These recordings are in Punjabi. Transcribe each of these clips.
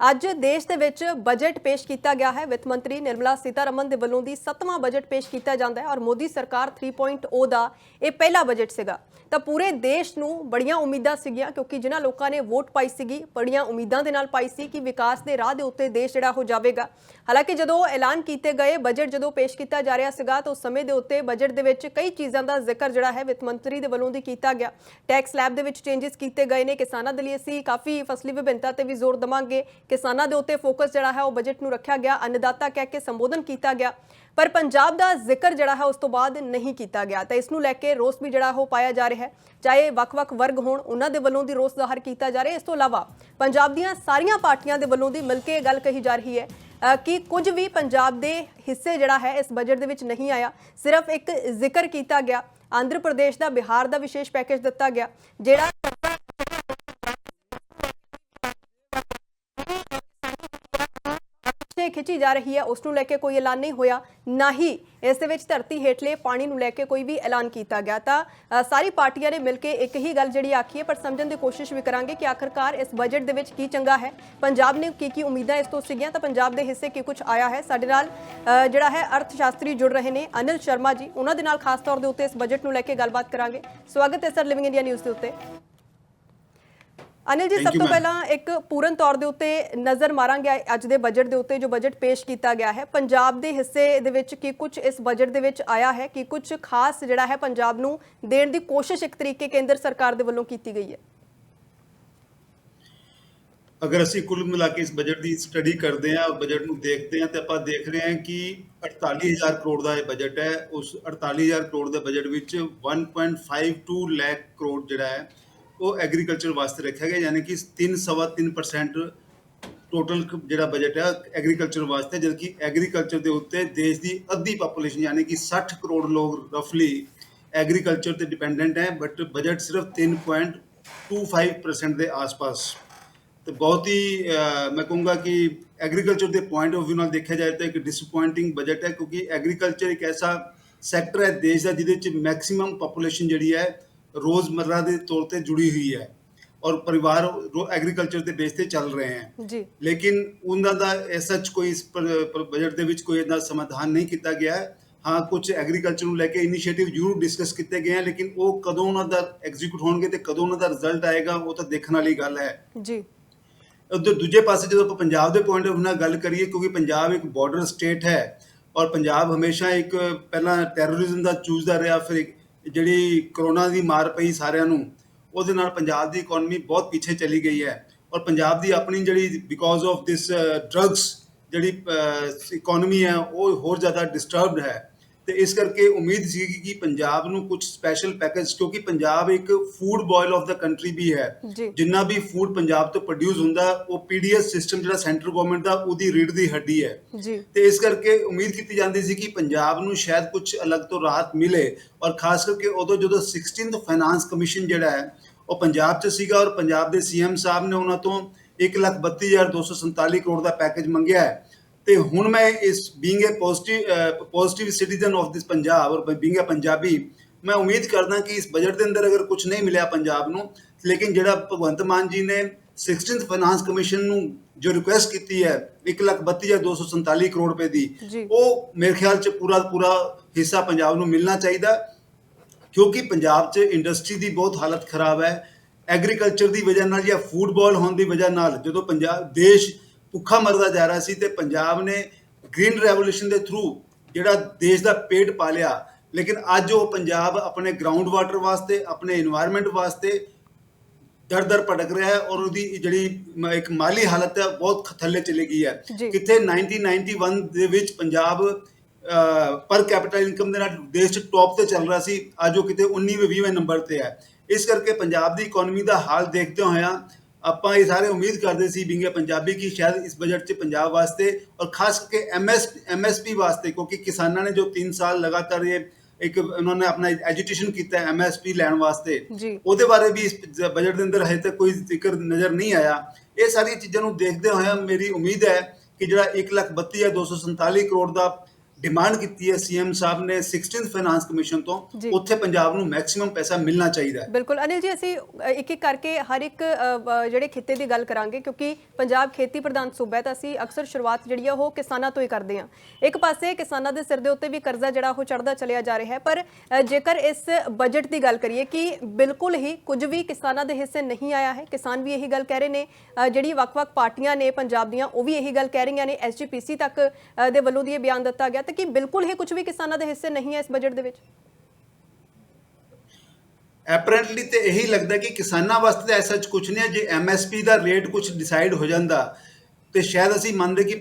ਅੱਜ ਦੇਸ਼ ਦੇ ਵਿੱਚ ਬਜਟ ਪੇਸ਼ ਕੀਤਾ ਗਿਆ ਹੈ। ਵਿੱਤ ਮੰਤਰੀ ਨਿਰਮਲਾ ਸੀਤਾਰਮਨ ਦੇ ਵੱਲੋਂ ਦੀ 7ਵਾਂ ਬਜਟ ਪੇਸ਼ ਕੀਤਾ ਜਾਂਦਾ ਹੈ ਔਰ ਮੋਦੀ ਸਰਕਾਰ 3.0 ਦਾ ਇਹ ਪਹਿਲਾ ਬਜਟ ਸੀਗਾ। ਤਾਂ ਪੂਰੇ ਦੇਸ਼ ਨੂੰ ਬੜੀਆਂ ਉਮੀਦਾਂ ਸੀਗੀਆਂ ਕਿਉਂਕਿ ਜਿਨ੍ਹਾਂ ਲੋਕਾਂ ਨੇ ਵੋਟ ਪਾਈ ਸੀਗੀ, ਬੜੀਆਂ ਉਮੀਦਾਂ ਦੇ ਨਾਲ ਪਾਈ ਸੀ ਕਿ ਵਿਕਾਸ ਦੇ ਰਾਹ ਦੇ ਉੱਤੇ ਦੇਸ਼ ਜਿਹੜਾ ਹੋ ਜਾਵੇਗਾ। ਹਾਲਾਂਕਿ ਜਦੋਂ ਐਲਾਨ ਕੀਤੇ ਗਏ ਬਜਟ ਜਦੋਂ ਪੇਸ਼ ਕੀਤਾ ਜਾ ਰਿਹਾ ਸੀਗਾ, ਤਾਂ ਉਸ ਸਮੇਂ ਦੇ ਉੱਤੇ ਬਜਟ ਦੇ ਵਿੱਚ ਕਈ ਚੀਜ਼ਾਂ ਦਾ ਜ਼ਿਕਰ ਜਿਹੜਾ ਹੈ ਵਿੱਤ ਮੰਤਰੀ ਦੇ ਵੱਲੋਂ ਦੀ ਕੀਤਾ ਗਿਆ। ਟੈਕਸ ਸਲੈਬ ਦੇ ਵਿੱਚ ਚੇਂਜਸ ਕੀਤੇ ਗਏ ਨੇ। ਕਿਸਾਨਾਂ ਦੇ ਲਈ ਅਸੀਂ ਕਾਫੀ ਫਸਲੀ ਵਿਭਿੰਨਤਾ ਤੇ ਵੀ ਜ਼ੋਰ ਦਵਾਂਗੇ। ਕਿਸਾਨਾਂ ਦੇ ਉੱਤੇ ਫੋਕਸ ਜਿਹੜਾ ਹੈ ਉਹ ਬਜਟ ਨੂੰ ਰੱਖਿਆ ਗਿਆ, ਅੰਨਦਾਤਾ ਕਹਿ ਕੇ ਸੰਬੋਧਨ ਕੀਤਾ ਗਿਆ, ਪਰ ਪੰਜਾਬ ਦਾ ਜ਼ਿਕਰ ਜਿਹੜਾ ਹੈ ਉਸ ਤੋਂ ਬਾਅਦ ਨਹੀਂ ਕੀਤਾ ਗਿਆ। ਤਾਂ ਇਸ ਨੂੰ ਲੈ ਕੇ ਰੋਸ ਵੀ ਜਿਹੜਾ ਉਹ ਪਾਇਆ ਜਾ ਰਿਹਾ ਹੈ। ਚਾਹੇ ਵੱਖ-ਵੱਖ ਵਰਗ ਹੋਣ, ਉਹਨਾਂ ਦੇ ਵੱਲੋਂ ਦੀ ਰੋਸ ਜ਼ਾਹਰ ਕੀਤਾ ਜਾ ਰਿਹਾ ਇਸ ਤੋਂ ਇਲਾਵਾ ਪੰਜਾਬ ਦੀਆਂ ਸਾਰੀਆਂ ਪਾਰਟੀਆਂ ਦੇ ਵੱਲੋਂ ਦੀ ਮਿਲ ਕੇ ਇਹ ਗੱਲ ਕਹੀ ਜਾ ਰਹੀ ਹੈ ਕਿ ਕੁਝ ਵੀ ਪੰਜਾਬ ਦੇ ਹਿੱਸੇ ਜਿਹੜਾ ਹੈ ਇਸ ਬਜਟ ਦੇ ਵਿੱਚ ਨਹੀਂ ਆਇਆ, ਸਿਰਫ ਇੱਕ ਜ਼ਿਕਰ ਕੀਤਾ ਗਿਆ। ਆਂਧਰ ਪ੍ਰਦੇਸ਼ ਦਾ, ਬਿਹਾਰ ਦਾ ਵਿਸ਼ੇਸ਼ ਪੈਕੇਜ ਦਿੱਤਾ ਗਿਆ, ਜਿਹੜਾ ਪਿੱਛੇ ਖਿੱਚੀ ਜਾ ਰਹੀ ਹੈ ਉਸ ਨੂੰ ਲੈ ਕੇ ਕੋਈ ਐਲਾਨ ਨਹੀਂ ਹੋਇਆ, ਨਾ ਹੀ ਇਸ ਦੇ ਵਿੱਚ ਧਰਤੀ ਹੇਠਲੇ ਪਾਣੀ ਨੂੰ ਲੈ ਕੇ ਕੋਈ ਵੀ ਐਲਾਨ ਕੀਤਾ ਗਿਆ। ਤਾਂ ਸਾਰੀ ਪਾਰਟੀਆਂ ਨੇ ਮਿਲ ਕੇ ਇੱਕ ਹੀ ਗੱਲ ਜਿਹੜੀ ਆਖੀ ਹੈ, ਪਰ ਸਮਝਣ ਦੀ ਕੋਸ਼ਿਸ਼ ਵੀ ਕਰਾਂਗੇ ਕਿ ਆਖਰਕਾਰ ਇਸ ਬਜਟ ਦੇ ਵਿੱਚ ਕੀ ਚੰਗਾ ਹੈ। ਪੰਜਾਬ ਨੇ ਕੀ ਕੀ ਉਮੀਦਾਂ ਇਸ ਤੋਂ ਸੀਗੀਆਂ, ਤਾਂ ਪੰਜਾਬ ਦੇ ਹਿੱਸੇ ਕੀ ਕੁਝ ਆਇਆ ਹੈ? ਸਾਡੇ ਨਾਲ ਜਿਹੜਾ ਹੈ ਅਰਥ ਸ਼ਾਸਤਰੀ ਜੁੜ ਰਹੇ ਨੇ, ਅਨਿਲ ਸ਼ਰਮਾ ਜੀ। ਉਹਨਾਂ ਦੇ ਨਾਲ ਖਾਸ ਤੌਰ ਦੇ ਉੱਤੇ ਇਸ ਬਜਟ ਨੂੰ ਲੈ ਕੇ ਗੱਲਬਾਤ ਕਰਾਂਗੇ। ਸਵਾਗਤ ਹੈ ਸਰ ਲਿਵਿੰਗ ਇੰਡੀਆ ਨਿਊਜ਼ ਦੇ ਉੱਤੇ। ਅਨਿਲ ਜੀ ਸਭ ਤੋਂ. ਪਹਿਲਾਂ ਇੱਕ ਪੂਰਨ ਤੌਰ ਦੇ ਉੱਤੇ ਨਜ਼ਰ ਮਾਰਾਂਗੇ ਅੱਜ ਦੇ ਬਜਟ ਦੇ ਉੱਤੇ ਜੋ ਬਜਟ ਪੇਸ਼ ਕੀਤਾ ਗਿਆ ਹੈ। ਪੰਜਾਬ ਦੇ ਹਿੱਸੇ ਦੇ ਵਿੱਚ ਕੀ ਕੁਝ ਇਸ ਬਜਟ ਦੇ ਵਿੱਚ ਆਇਆ ਹੈ ਕਿ ਕੁਝ ਖਾਸ ਜਿਹੜਾ ਹੈ ਪੰਜਾਬ ਨੂੰ ਦੇਣ ਦੀ ਕੋਸ਼ਿਸ਼ ਇੱਕ ਤਰੀਕੇ ਕੇਂਦਰ ਸਰਕਾਰ ਦੇ ਵੱਲੋਂ ਕੀਤੀ ਗਈ ਹੈ? ਅਗਰ ਅਸੀਂ ਕੁੱਲ ਮਿਲਾ ਕੇ ਇਸ ਬਜਟ ਦੀ ਸਟੱਡੀ ਕਰਦੇ ਹਾਂ ਬਜਟ ਨੂੰ ਦੇਖਦੇ ਹਾਂ ਤੇ ਆਪਾਂ ਦੇਖ ਰਹੇ ਹਾਂ ਕਿ 48000 ਕਰੋੜ ਦਾ ਇਹ ਬਜਟ ਹੈ। ਉਸ 48000 ਕਰੋੜ ਦੇ ਬਜਟ ਵਿੱਚ 1.52 ਲੱਖ ਕਰੋੜ ਜਿਹੜਾ ਹੈ ਉਹ ਐਗਰੀਕਲਚਰ ਵਾਸਤੇ ਰੱਖਿਆ ਗਿਆ, ਯਾਨੀ ਕਿ 3.3% ਟੋਟਲ ਜਿਹੜਾ ਬਜਟ ਹੈ ਐਗਰੀਕਲਚਰ ਵਾਸਤੇ, ਜਦਕਿ ਐਗਰੀਕਲਚਰ ਦੇ ਉੱਤੇ ਦੇਸ਼ ਦੀ ਅੱਧੀ ਪਾਪੂਲੇਸ਼ਨ ਯਾਨੀ ਕਿ 60 ਕਰੋੜ ਲੋਕ ਰਫਲੀ ਐਗਰੀਕਲਚਰ ਤੇ ਡਿਪੈਂਡੈਂਟ ਹੈ ਬਟ ਬਜਟ ਸਿਰਫ 3.25% ਦੇ ਆਸ-ਪਾਸ। ਤੇ ਬਹੁਤ ਹੀ ਮੈਂ ਕਹੂੰਗਾ ਕਿ ਐਗਰੀਕਲਚਰ ਦੇ ਪੁਆਇੰਟ ਆਫ View ਨਾਲ ਦੇਖਿਆ ਜਾਏ ਤਾਂ ਇੱਕ ਡਿਸਪਾਇੰਟਿੰਗ ਬਜਟ ਹੈ, ਕਿਉਂਕਿ ਐਗਰੀਕਲਚਰ ਇੱਕ ਐਸਾ ਸੈਕਟਰ ਹੈ ਦੇਸ਼ ਦਾ ਜਿਹਦੇ ਵਿੱਚ ਮੈਕਸਿਮਮ ਪਾਪੂਲੇਸ਼ਨ ਜਿਹੜੀ ਹੈ ਰੋਜ਼ਮਰਰਾ ਦੇ ਤੌਰ ਤੇ ਜੁੜੀ ਹੋਈ ਹੈ ਔਰ ਪਰਿਵਾਰ ਐਗਰੀਕਲਚਰ ਦੇ ਬੇਸ ਤੇ ਚੱਲ ਰਹੇ ਹਨ ਜੀ। ਲੇਕਿਨ ਉਹਨਾਂ ਦਾ ਐਸਾ ਕੋਈ ਇਸ ਬਜਟ ਦੇ ਵਿੱਚ ਕੋਈ ਇਹਦਾ ਸਮਾਧਾਨ ਨਹੀਂ ਕੀਤਾ ਗਿਆ ਹੈ। ਹਾਂ ਕੁਝ ਐਗਰੀਕਲਚਰ ਨੂੰ ਲੈ ਕੇ ਇਨੀਸ਼ੀਏਟਿਵ ਜ਼ਰੂਰ ਡਿਸਕਸ ਕੀਤੇ ਗਏ ਹਨ ਲੇਕਿਨ ਉਹ ਕਦੋਂ ਉਹਨਾਂ ਦਾ ਐਗਜ਼ੀਕਿਊਟ ਹੋਣਗੇ ਤੇ ਕਦੋਂ ਉਹਨਾਂ ਦਾ ਰਿਜ਼ਲਟ ਆਏਗਾ ਉਹ ਤਾਂ ਦੇਖਣ ਵਾਲੀ ਗੱਲ ਹੈ। ਜੀ। ਉਧਰ ਦੂਜੇ ਪਾਸੇ ਜਦੋਂ ਆਪਾਂ ਪੰਜਾਬ ਦੇ ਪੁਆਇੰਟ ਆਫ ਨਾਲ ਗੱਲ ਕਰੀਏ ਕਿਉਂਕਿ ਪੰਜਾਬ ਇੱਕ ਬਾਰਡਰ ਸਟੇਟ ਹੈ ਔਰ ਪੰਜਾਬ ਹਮੇਸ਼ਾ ਇੱਕ ਪਹਿਲਾਂ ਟੈਰਰਿਜ਼ਮ ਦਾ ਚੂਜ਼ਦਾ ਰਿਹਾ ਫਿਰ ਇੱਕ ਜਿਹੜੀ ਕਰੋਨਾ ਦੀ ਮਾਰ ਪਈ ਸਾਰਿਆਂ ਨੂੰ, ਉਹਦੇ ਨਾਲ ਪੰਜਾਬ ਦੀ ਇਕਨੋਮੀ ਬਹੁਤ ਪਿੱਛੇ ਚਲੀ ਗਈ ਹੈ ਔਰ ਪੰਜਾਬ ਦੀ ਆਪਣੀ ਜਿਹੜੀ ਬਿਕੋਜ਼ ਆਫ ਦਿਸ ਡਰੱਗਸ ਜਿਹੜੀ ਇਕਨੋਮੀ ਹੈ, ਉਹ ਹੋਰ ਜ਼ਿਆਦਾ ਡਿਸਟਰਬਡ ਹੈ। ਤੇ ਇਸ ਕਰਕੇ ਉਮੀਦ ਸੀ ਕਿ ਪੰਜਾਬ ਨੂੰ ਕੁਝ ਸਪੈਸ਼ਲ ਪੈਕੇਜ ਕਿਉਂਕਿ ਪੰਜਾਬ ਇੱਕ food bowl of the country ਵੀ ਹੈ। ਜਿੰਨਾ ਵੀ ਫੂਡ ਪੰਜਾਬ ਤੋਂ ਪ੍ਰੋਡਿਊਸ ਹੁੰਦਾ ਉਹ ਪੀਡੀਐਸ ਸਿਸਟਮ ਜਿਹੜਾ ਸੈਂਟਰ ਗਵਰਨਮੈਂਟ ਦਾ ਉਹਦੀ ਰੀੜ ਦੀ ਹੱਡੀ ਹੈ। ਤੇ ਇਸ ਕਰਕੇ ਉਮੀਦ ਕੀਤੀ ਜਾਂਦੀ ਸੀ ਕਿ ਪੰਜਾਬ ਨੂੰ ਸ਼ਾਇਦ ਕੁਝ ਅਲੱਗ ਤੋਂ ਰਾਹਤ ਮਿਲੇ ਔਰ ਖਾਸ ਕਰਕੇ ਉਦੋਂ ਜਦੋਂ 16th ਫਾਈਨਾਂਸ ਕਮਿਸ਼ਨ ਜਿਹੜਾ ਹੈ ਉਹ ਪੰਜਾਬ 'ਚ ਸੀਗਾ ਔਰ ਪੰਜਾਬ ਦੇ ਸੀਐਮ ਸਾਹਿਬ ਨੇ ਉਹਨਾਂ ਤੋਂ 132247 ਕਰੋੜ ਦਾ ਪੈਕੇਜ ਮੰਗਿਆ ਹੈ। ਤੇ ਹੁਣ ਮੈਂ ਇਸ being a positive positive citizen of this Punjab or being a Punjabi ਮੈਂ ਉਮੀਦ ਕਰਦਾ ਕਿ ਇਸ ਬਜਟ ਦੇ ਅੰਦਰ ਅਗਰ ਕੁਝ ਨਹੀਂ ਮਿਲਿਆ ਪੰਜਾਬ ਨੂੰ ਲੇਕਿਨ ਜਿਹੜਾ ਭਗਵੰਤ ਮਾਨ ਜੀ ਨੇ 16th ਫਾਈਨਾਂਸ ਕਮਿਸ਼ਨ ਨੂੰ ਜੋ ਰਿਕੁਐਸਟ ਕੀਤੀ ਹੈ 132247 ਕਰੋੜ ਰੁਪਏ ਦੀ। ਉਹ ਮੇਰੇ ਖਿਆਲ ਚ ਪੂਰਾ ਪੂਰਾ ਹਿੱਸਾ ਪੰਜਾਬ ਨੂੰ ਮਿਲਣਾ ਚਾਹੀਦਾ ਕਿਉਂਕਿ ਪੰਜਾਬ 'ਚ ਇੰਡਸਟਰੀ ਦੀ ਬਹੁਤ ਹਾਲਤ ਖਰਾਬ ਹੈ ਐਗਰੀਕਲਚਰ ਦੀ ਵਜ੍ਹਾ ਨਾਲ ਜਾਂ ਫੂਡਬਾਲ ਹੋਣ ਦੀ ਵਜ੍ਹਾ ਨਾਲ ਜਦੋਂ ਪੰਜਾਬ ਦੇਸ਼ ਭੁੱਖਾ ਮਰਦਾ ਜਾ ਰਿਹਾ ਸੀ ਤੇ ਪੰਜਾਬ ਨੇ ਗ੍ਰੀਨ ਰੈਵੋਲੂਸ਼ਨ ਦੇ ਥਰੂ ਜਿਹੜਾ ਦੇਸ਼ ਦਾ ਪੇਟ ਪਾ ਲਿਆ। ਲੇਕਿਨ ਅੱਜ ਉਹ ਪੰਜਾਬ ਆਪਣੇ ਗਰਾਊਂਡ ਵਾਟਰ ਵਾਸਤੇ ਆਪਣੇ এনवायरमेंट ਵਾਸਤੇ ਦਰ ਦਰ ਭਟਕ ਰਿਹਾ ਹੈ ਔਰ ਉਹਦੀ ਜਿਹੜੀ ਇੱਕ ਮਾਲੀ ਹਾਲਤ ਹੈ ਬਹੁਤ ਥੱਲੇ ਚਲੀ ਗਈ ਹੈ। ਕਿਤੇ 1991 ਦੇ ਵਿੱਚ ਪੰਜਾਬ ਪਰ ਕੈਪੀਟਲ ਇਨਕਮ ਦੇ ਨਾਲ ਦੇਸ਼ ਚ ਟੌਪ ਤੇ ਚੱਲ ਰਿਹਾ ਸੀ ਅੱਜ ਉਹ ਕਿਤੇ 19ਵੇਂ 20ਵੇਂ ਨੰਬਰ ਤੇ ਹੈ। ਇਸ ਕਰਕੇ ਪੰਜਾਬ ਦੀ ਇਕਨੋਮੀ ਦਾ ਹਾਲ ਦੇਖਦੇ ਹੋਇਆ ਆਪਾਂ ਇਹ ਸਾਰੇ ਉਮੀਦ ਕਰਦੇ ਸੀ ਬਿੰਗੇ ਪੰਜਾਬੀ ਕੀ ਸ਼ਾਇਦ ਇਸ ਬਜਟ 'ਚ ਪੰਜਾਬ ਵਾਸਤੇ ਔਰ ਖਾਸ ਕਰਕੇ ਐਮਐਸ ਐਮਐਸਪੀ ਵਾਸਤੇ ਕਿਉਂਕਿ ਕਿਸਾਨਾਂ ਨੇ ਜੋ 3 ਸਾਲ ਲਗਾਤਾਰ ਇਹ ਇੱਕ ਉਹਨਾਂ ਨੇ ਆਪਣਾ ਐਜੂਟੇਸ਼ਨ ਕੀਤਾ ਐਮਐਸਪੀ ਲੈਣ ਵਾਸਤੇ ਜੀ। ਉਹਦੇ ਬਾਰੇ ਵੀ ਇਸ ਬਜਟ ਦੇ ਅੰਦਰ ਹਜੇ ਤੱਕ ਕੋਈ ਜ਼ਿਕਰ ਨਜ਼ਰ ਨਹੀਂ ਆਇਆ ਇਹ ਸਾਰੀਆਂ ਚੀਜ਼ਾਂ ਨੂੰ ਦੇਖਦੇ ਹੋਇਆ ਮੇਰੀ ਉਮੀਦ ਹੈ ਕਿ ਜਿਹੜਾ 132247 ਕਰੋੜ ਦਾ ਡਿਮਾਂਡ ਕੀਤੀ ਹੈ ਸੀਐਮ ਸਾਹਿਬ ਨੇ 16th ਫਾਈਨਾਂਸ ਕਮਿਸ਼ਨ ਤੋਂ ਜੀ। ਉੱਥੇ ਪੰਜਾਬ ਨੂੰ ਮੈਕਸਿਮਮ ਪੈਸਾ ਮਿਲਣਾ ਚਾਹੀਦਾ ਹੈ। ਬਿਲਕੁਲ। ਅਨਿਲ ਜੀ ਅਸੀਂ ਇੱਕ ਇੱਕ ਕਰਕੇ ਹਰ ਇੱਕ ਅ, ਜਿਹੜੇ ਖਿੱਤੇ ਦੀ ਗੱਲ ਕਰਾਂਗੇ ਕਿਉਂਕਿ ਪੰਜਾਬ ਖੇਤੀ ਪ੍ਰਧਾਨ ਸੂਬਾ ਹੈ ਤਾਂ ਅਸੀਂ ਅਕਸਰ ਸ਼ੁਰੂਆਤ ਜਿਹੜੀ ਆ ਉਹ ਕਿਸਾਨਾਂ ਤੋਂ ਹੀ ਕਰਦੇ ਹਾਂ। ਇੱਕ ਪਾਸੇ ਕਿਸਾਨਾਂ ਦੇ ਸਿਰ ਦੇ ਉੱਤੇ ਵੀ ਕਰਜ਼ਾ ਜਿਹੜਾ ਉਹ ਚੜਦਾ ਚਲਿਆ ਜਾ ਰਿਹਾ ਹੈ ਪਰ ਅ, ਜੇਕਰ ਇਸ ਬਜਟ ਦੀ ਗੱਲ ਕਰੀਏ ਕਿ ਬਿਲਕੁਲ ਹੀ ਕੁਝ ਵੀ ਕਿਸਾਨਾਂ ਦੇ ਹਿੱਸੇ ਨਹੀਂ ਆਇਆ ਹੈ ਕਿਸਾਨ ਵੀ ਇਹੀ ਗੱਲ ਕਹਿ ਰਹੇ ਨੇ ਅ, ਜਿਹੜੀ ਵੱਖ-ਵੱਖ ਪਾਰਟੀਆਂ ਨੇ ਪੰਜਾਬ ਦੀਆਂ ਉਹ ਵੀ ਇਹੀ ਗੱਲ ਕਹਿ ਰਹੀਆਂ ਨੇ ਐਸਜੀਪੀਸੀ ਤੱਕ ਅ, ਦੇ ਵੱਲੋਂ ਦੀ ਇਹ ਬਿਆਨ ਦਿੱਤਾ ਗਿਆ। ਤਾਂ ਕਿ ਬਿਲਕੁਲ ਹੀ ਕੁਝ ਵੀ ਕਿਸਾਨਾਂ ਦੇ ਹਿੱਸੇ ਨਹੀਂ ਹੈ ਇਸ ਬਜਟ ਦੇ ਵਿੱਚ। ਐਪਰੈਂਟਲੀ ਤੇ ਇਹੀ ਲੱਗਦਾ ਕਿ ਕਿਸਾਨਾਂ ਵਾਸਤੇ ਤਾਂ ਐਸਾ ਕੁਝ ਨਹੀਂ ਹੈ, ਜੇ ਐਮਐਸਪੀ ਦਾ ਰੇਟ ਕੁਝ ਡਿਸਾਈਡ ਹੋ ਜਾਂਦਾ, ਤੇ ਸ਼ਾਇਦ ਅਸੀਂ ਮੰਨਦੇ ਕਿ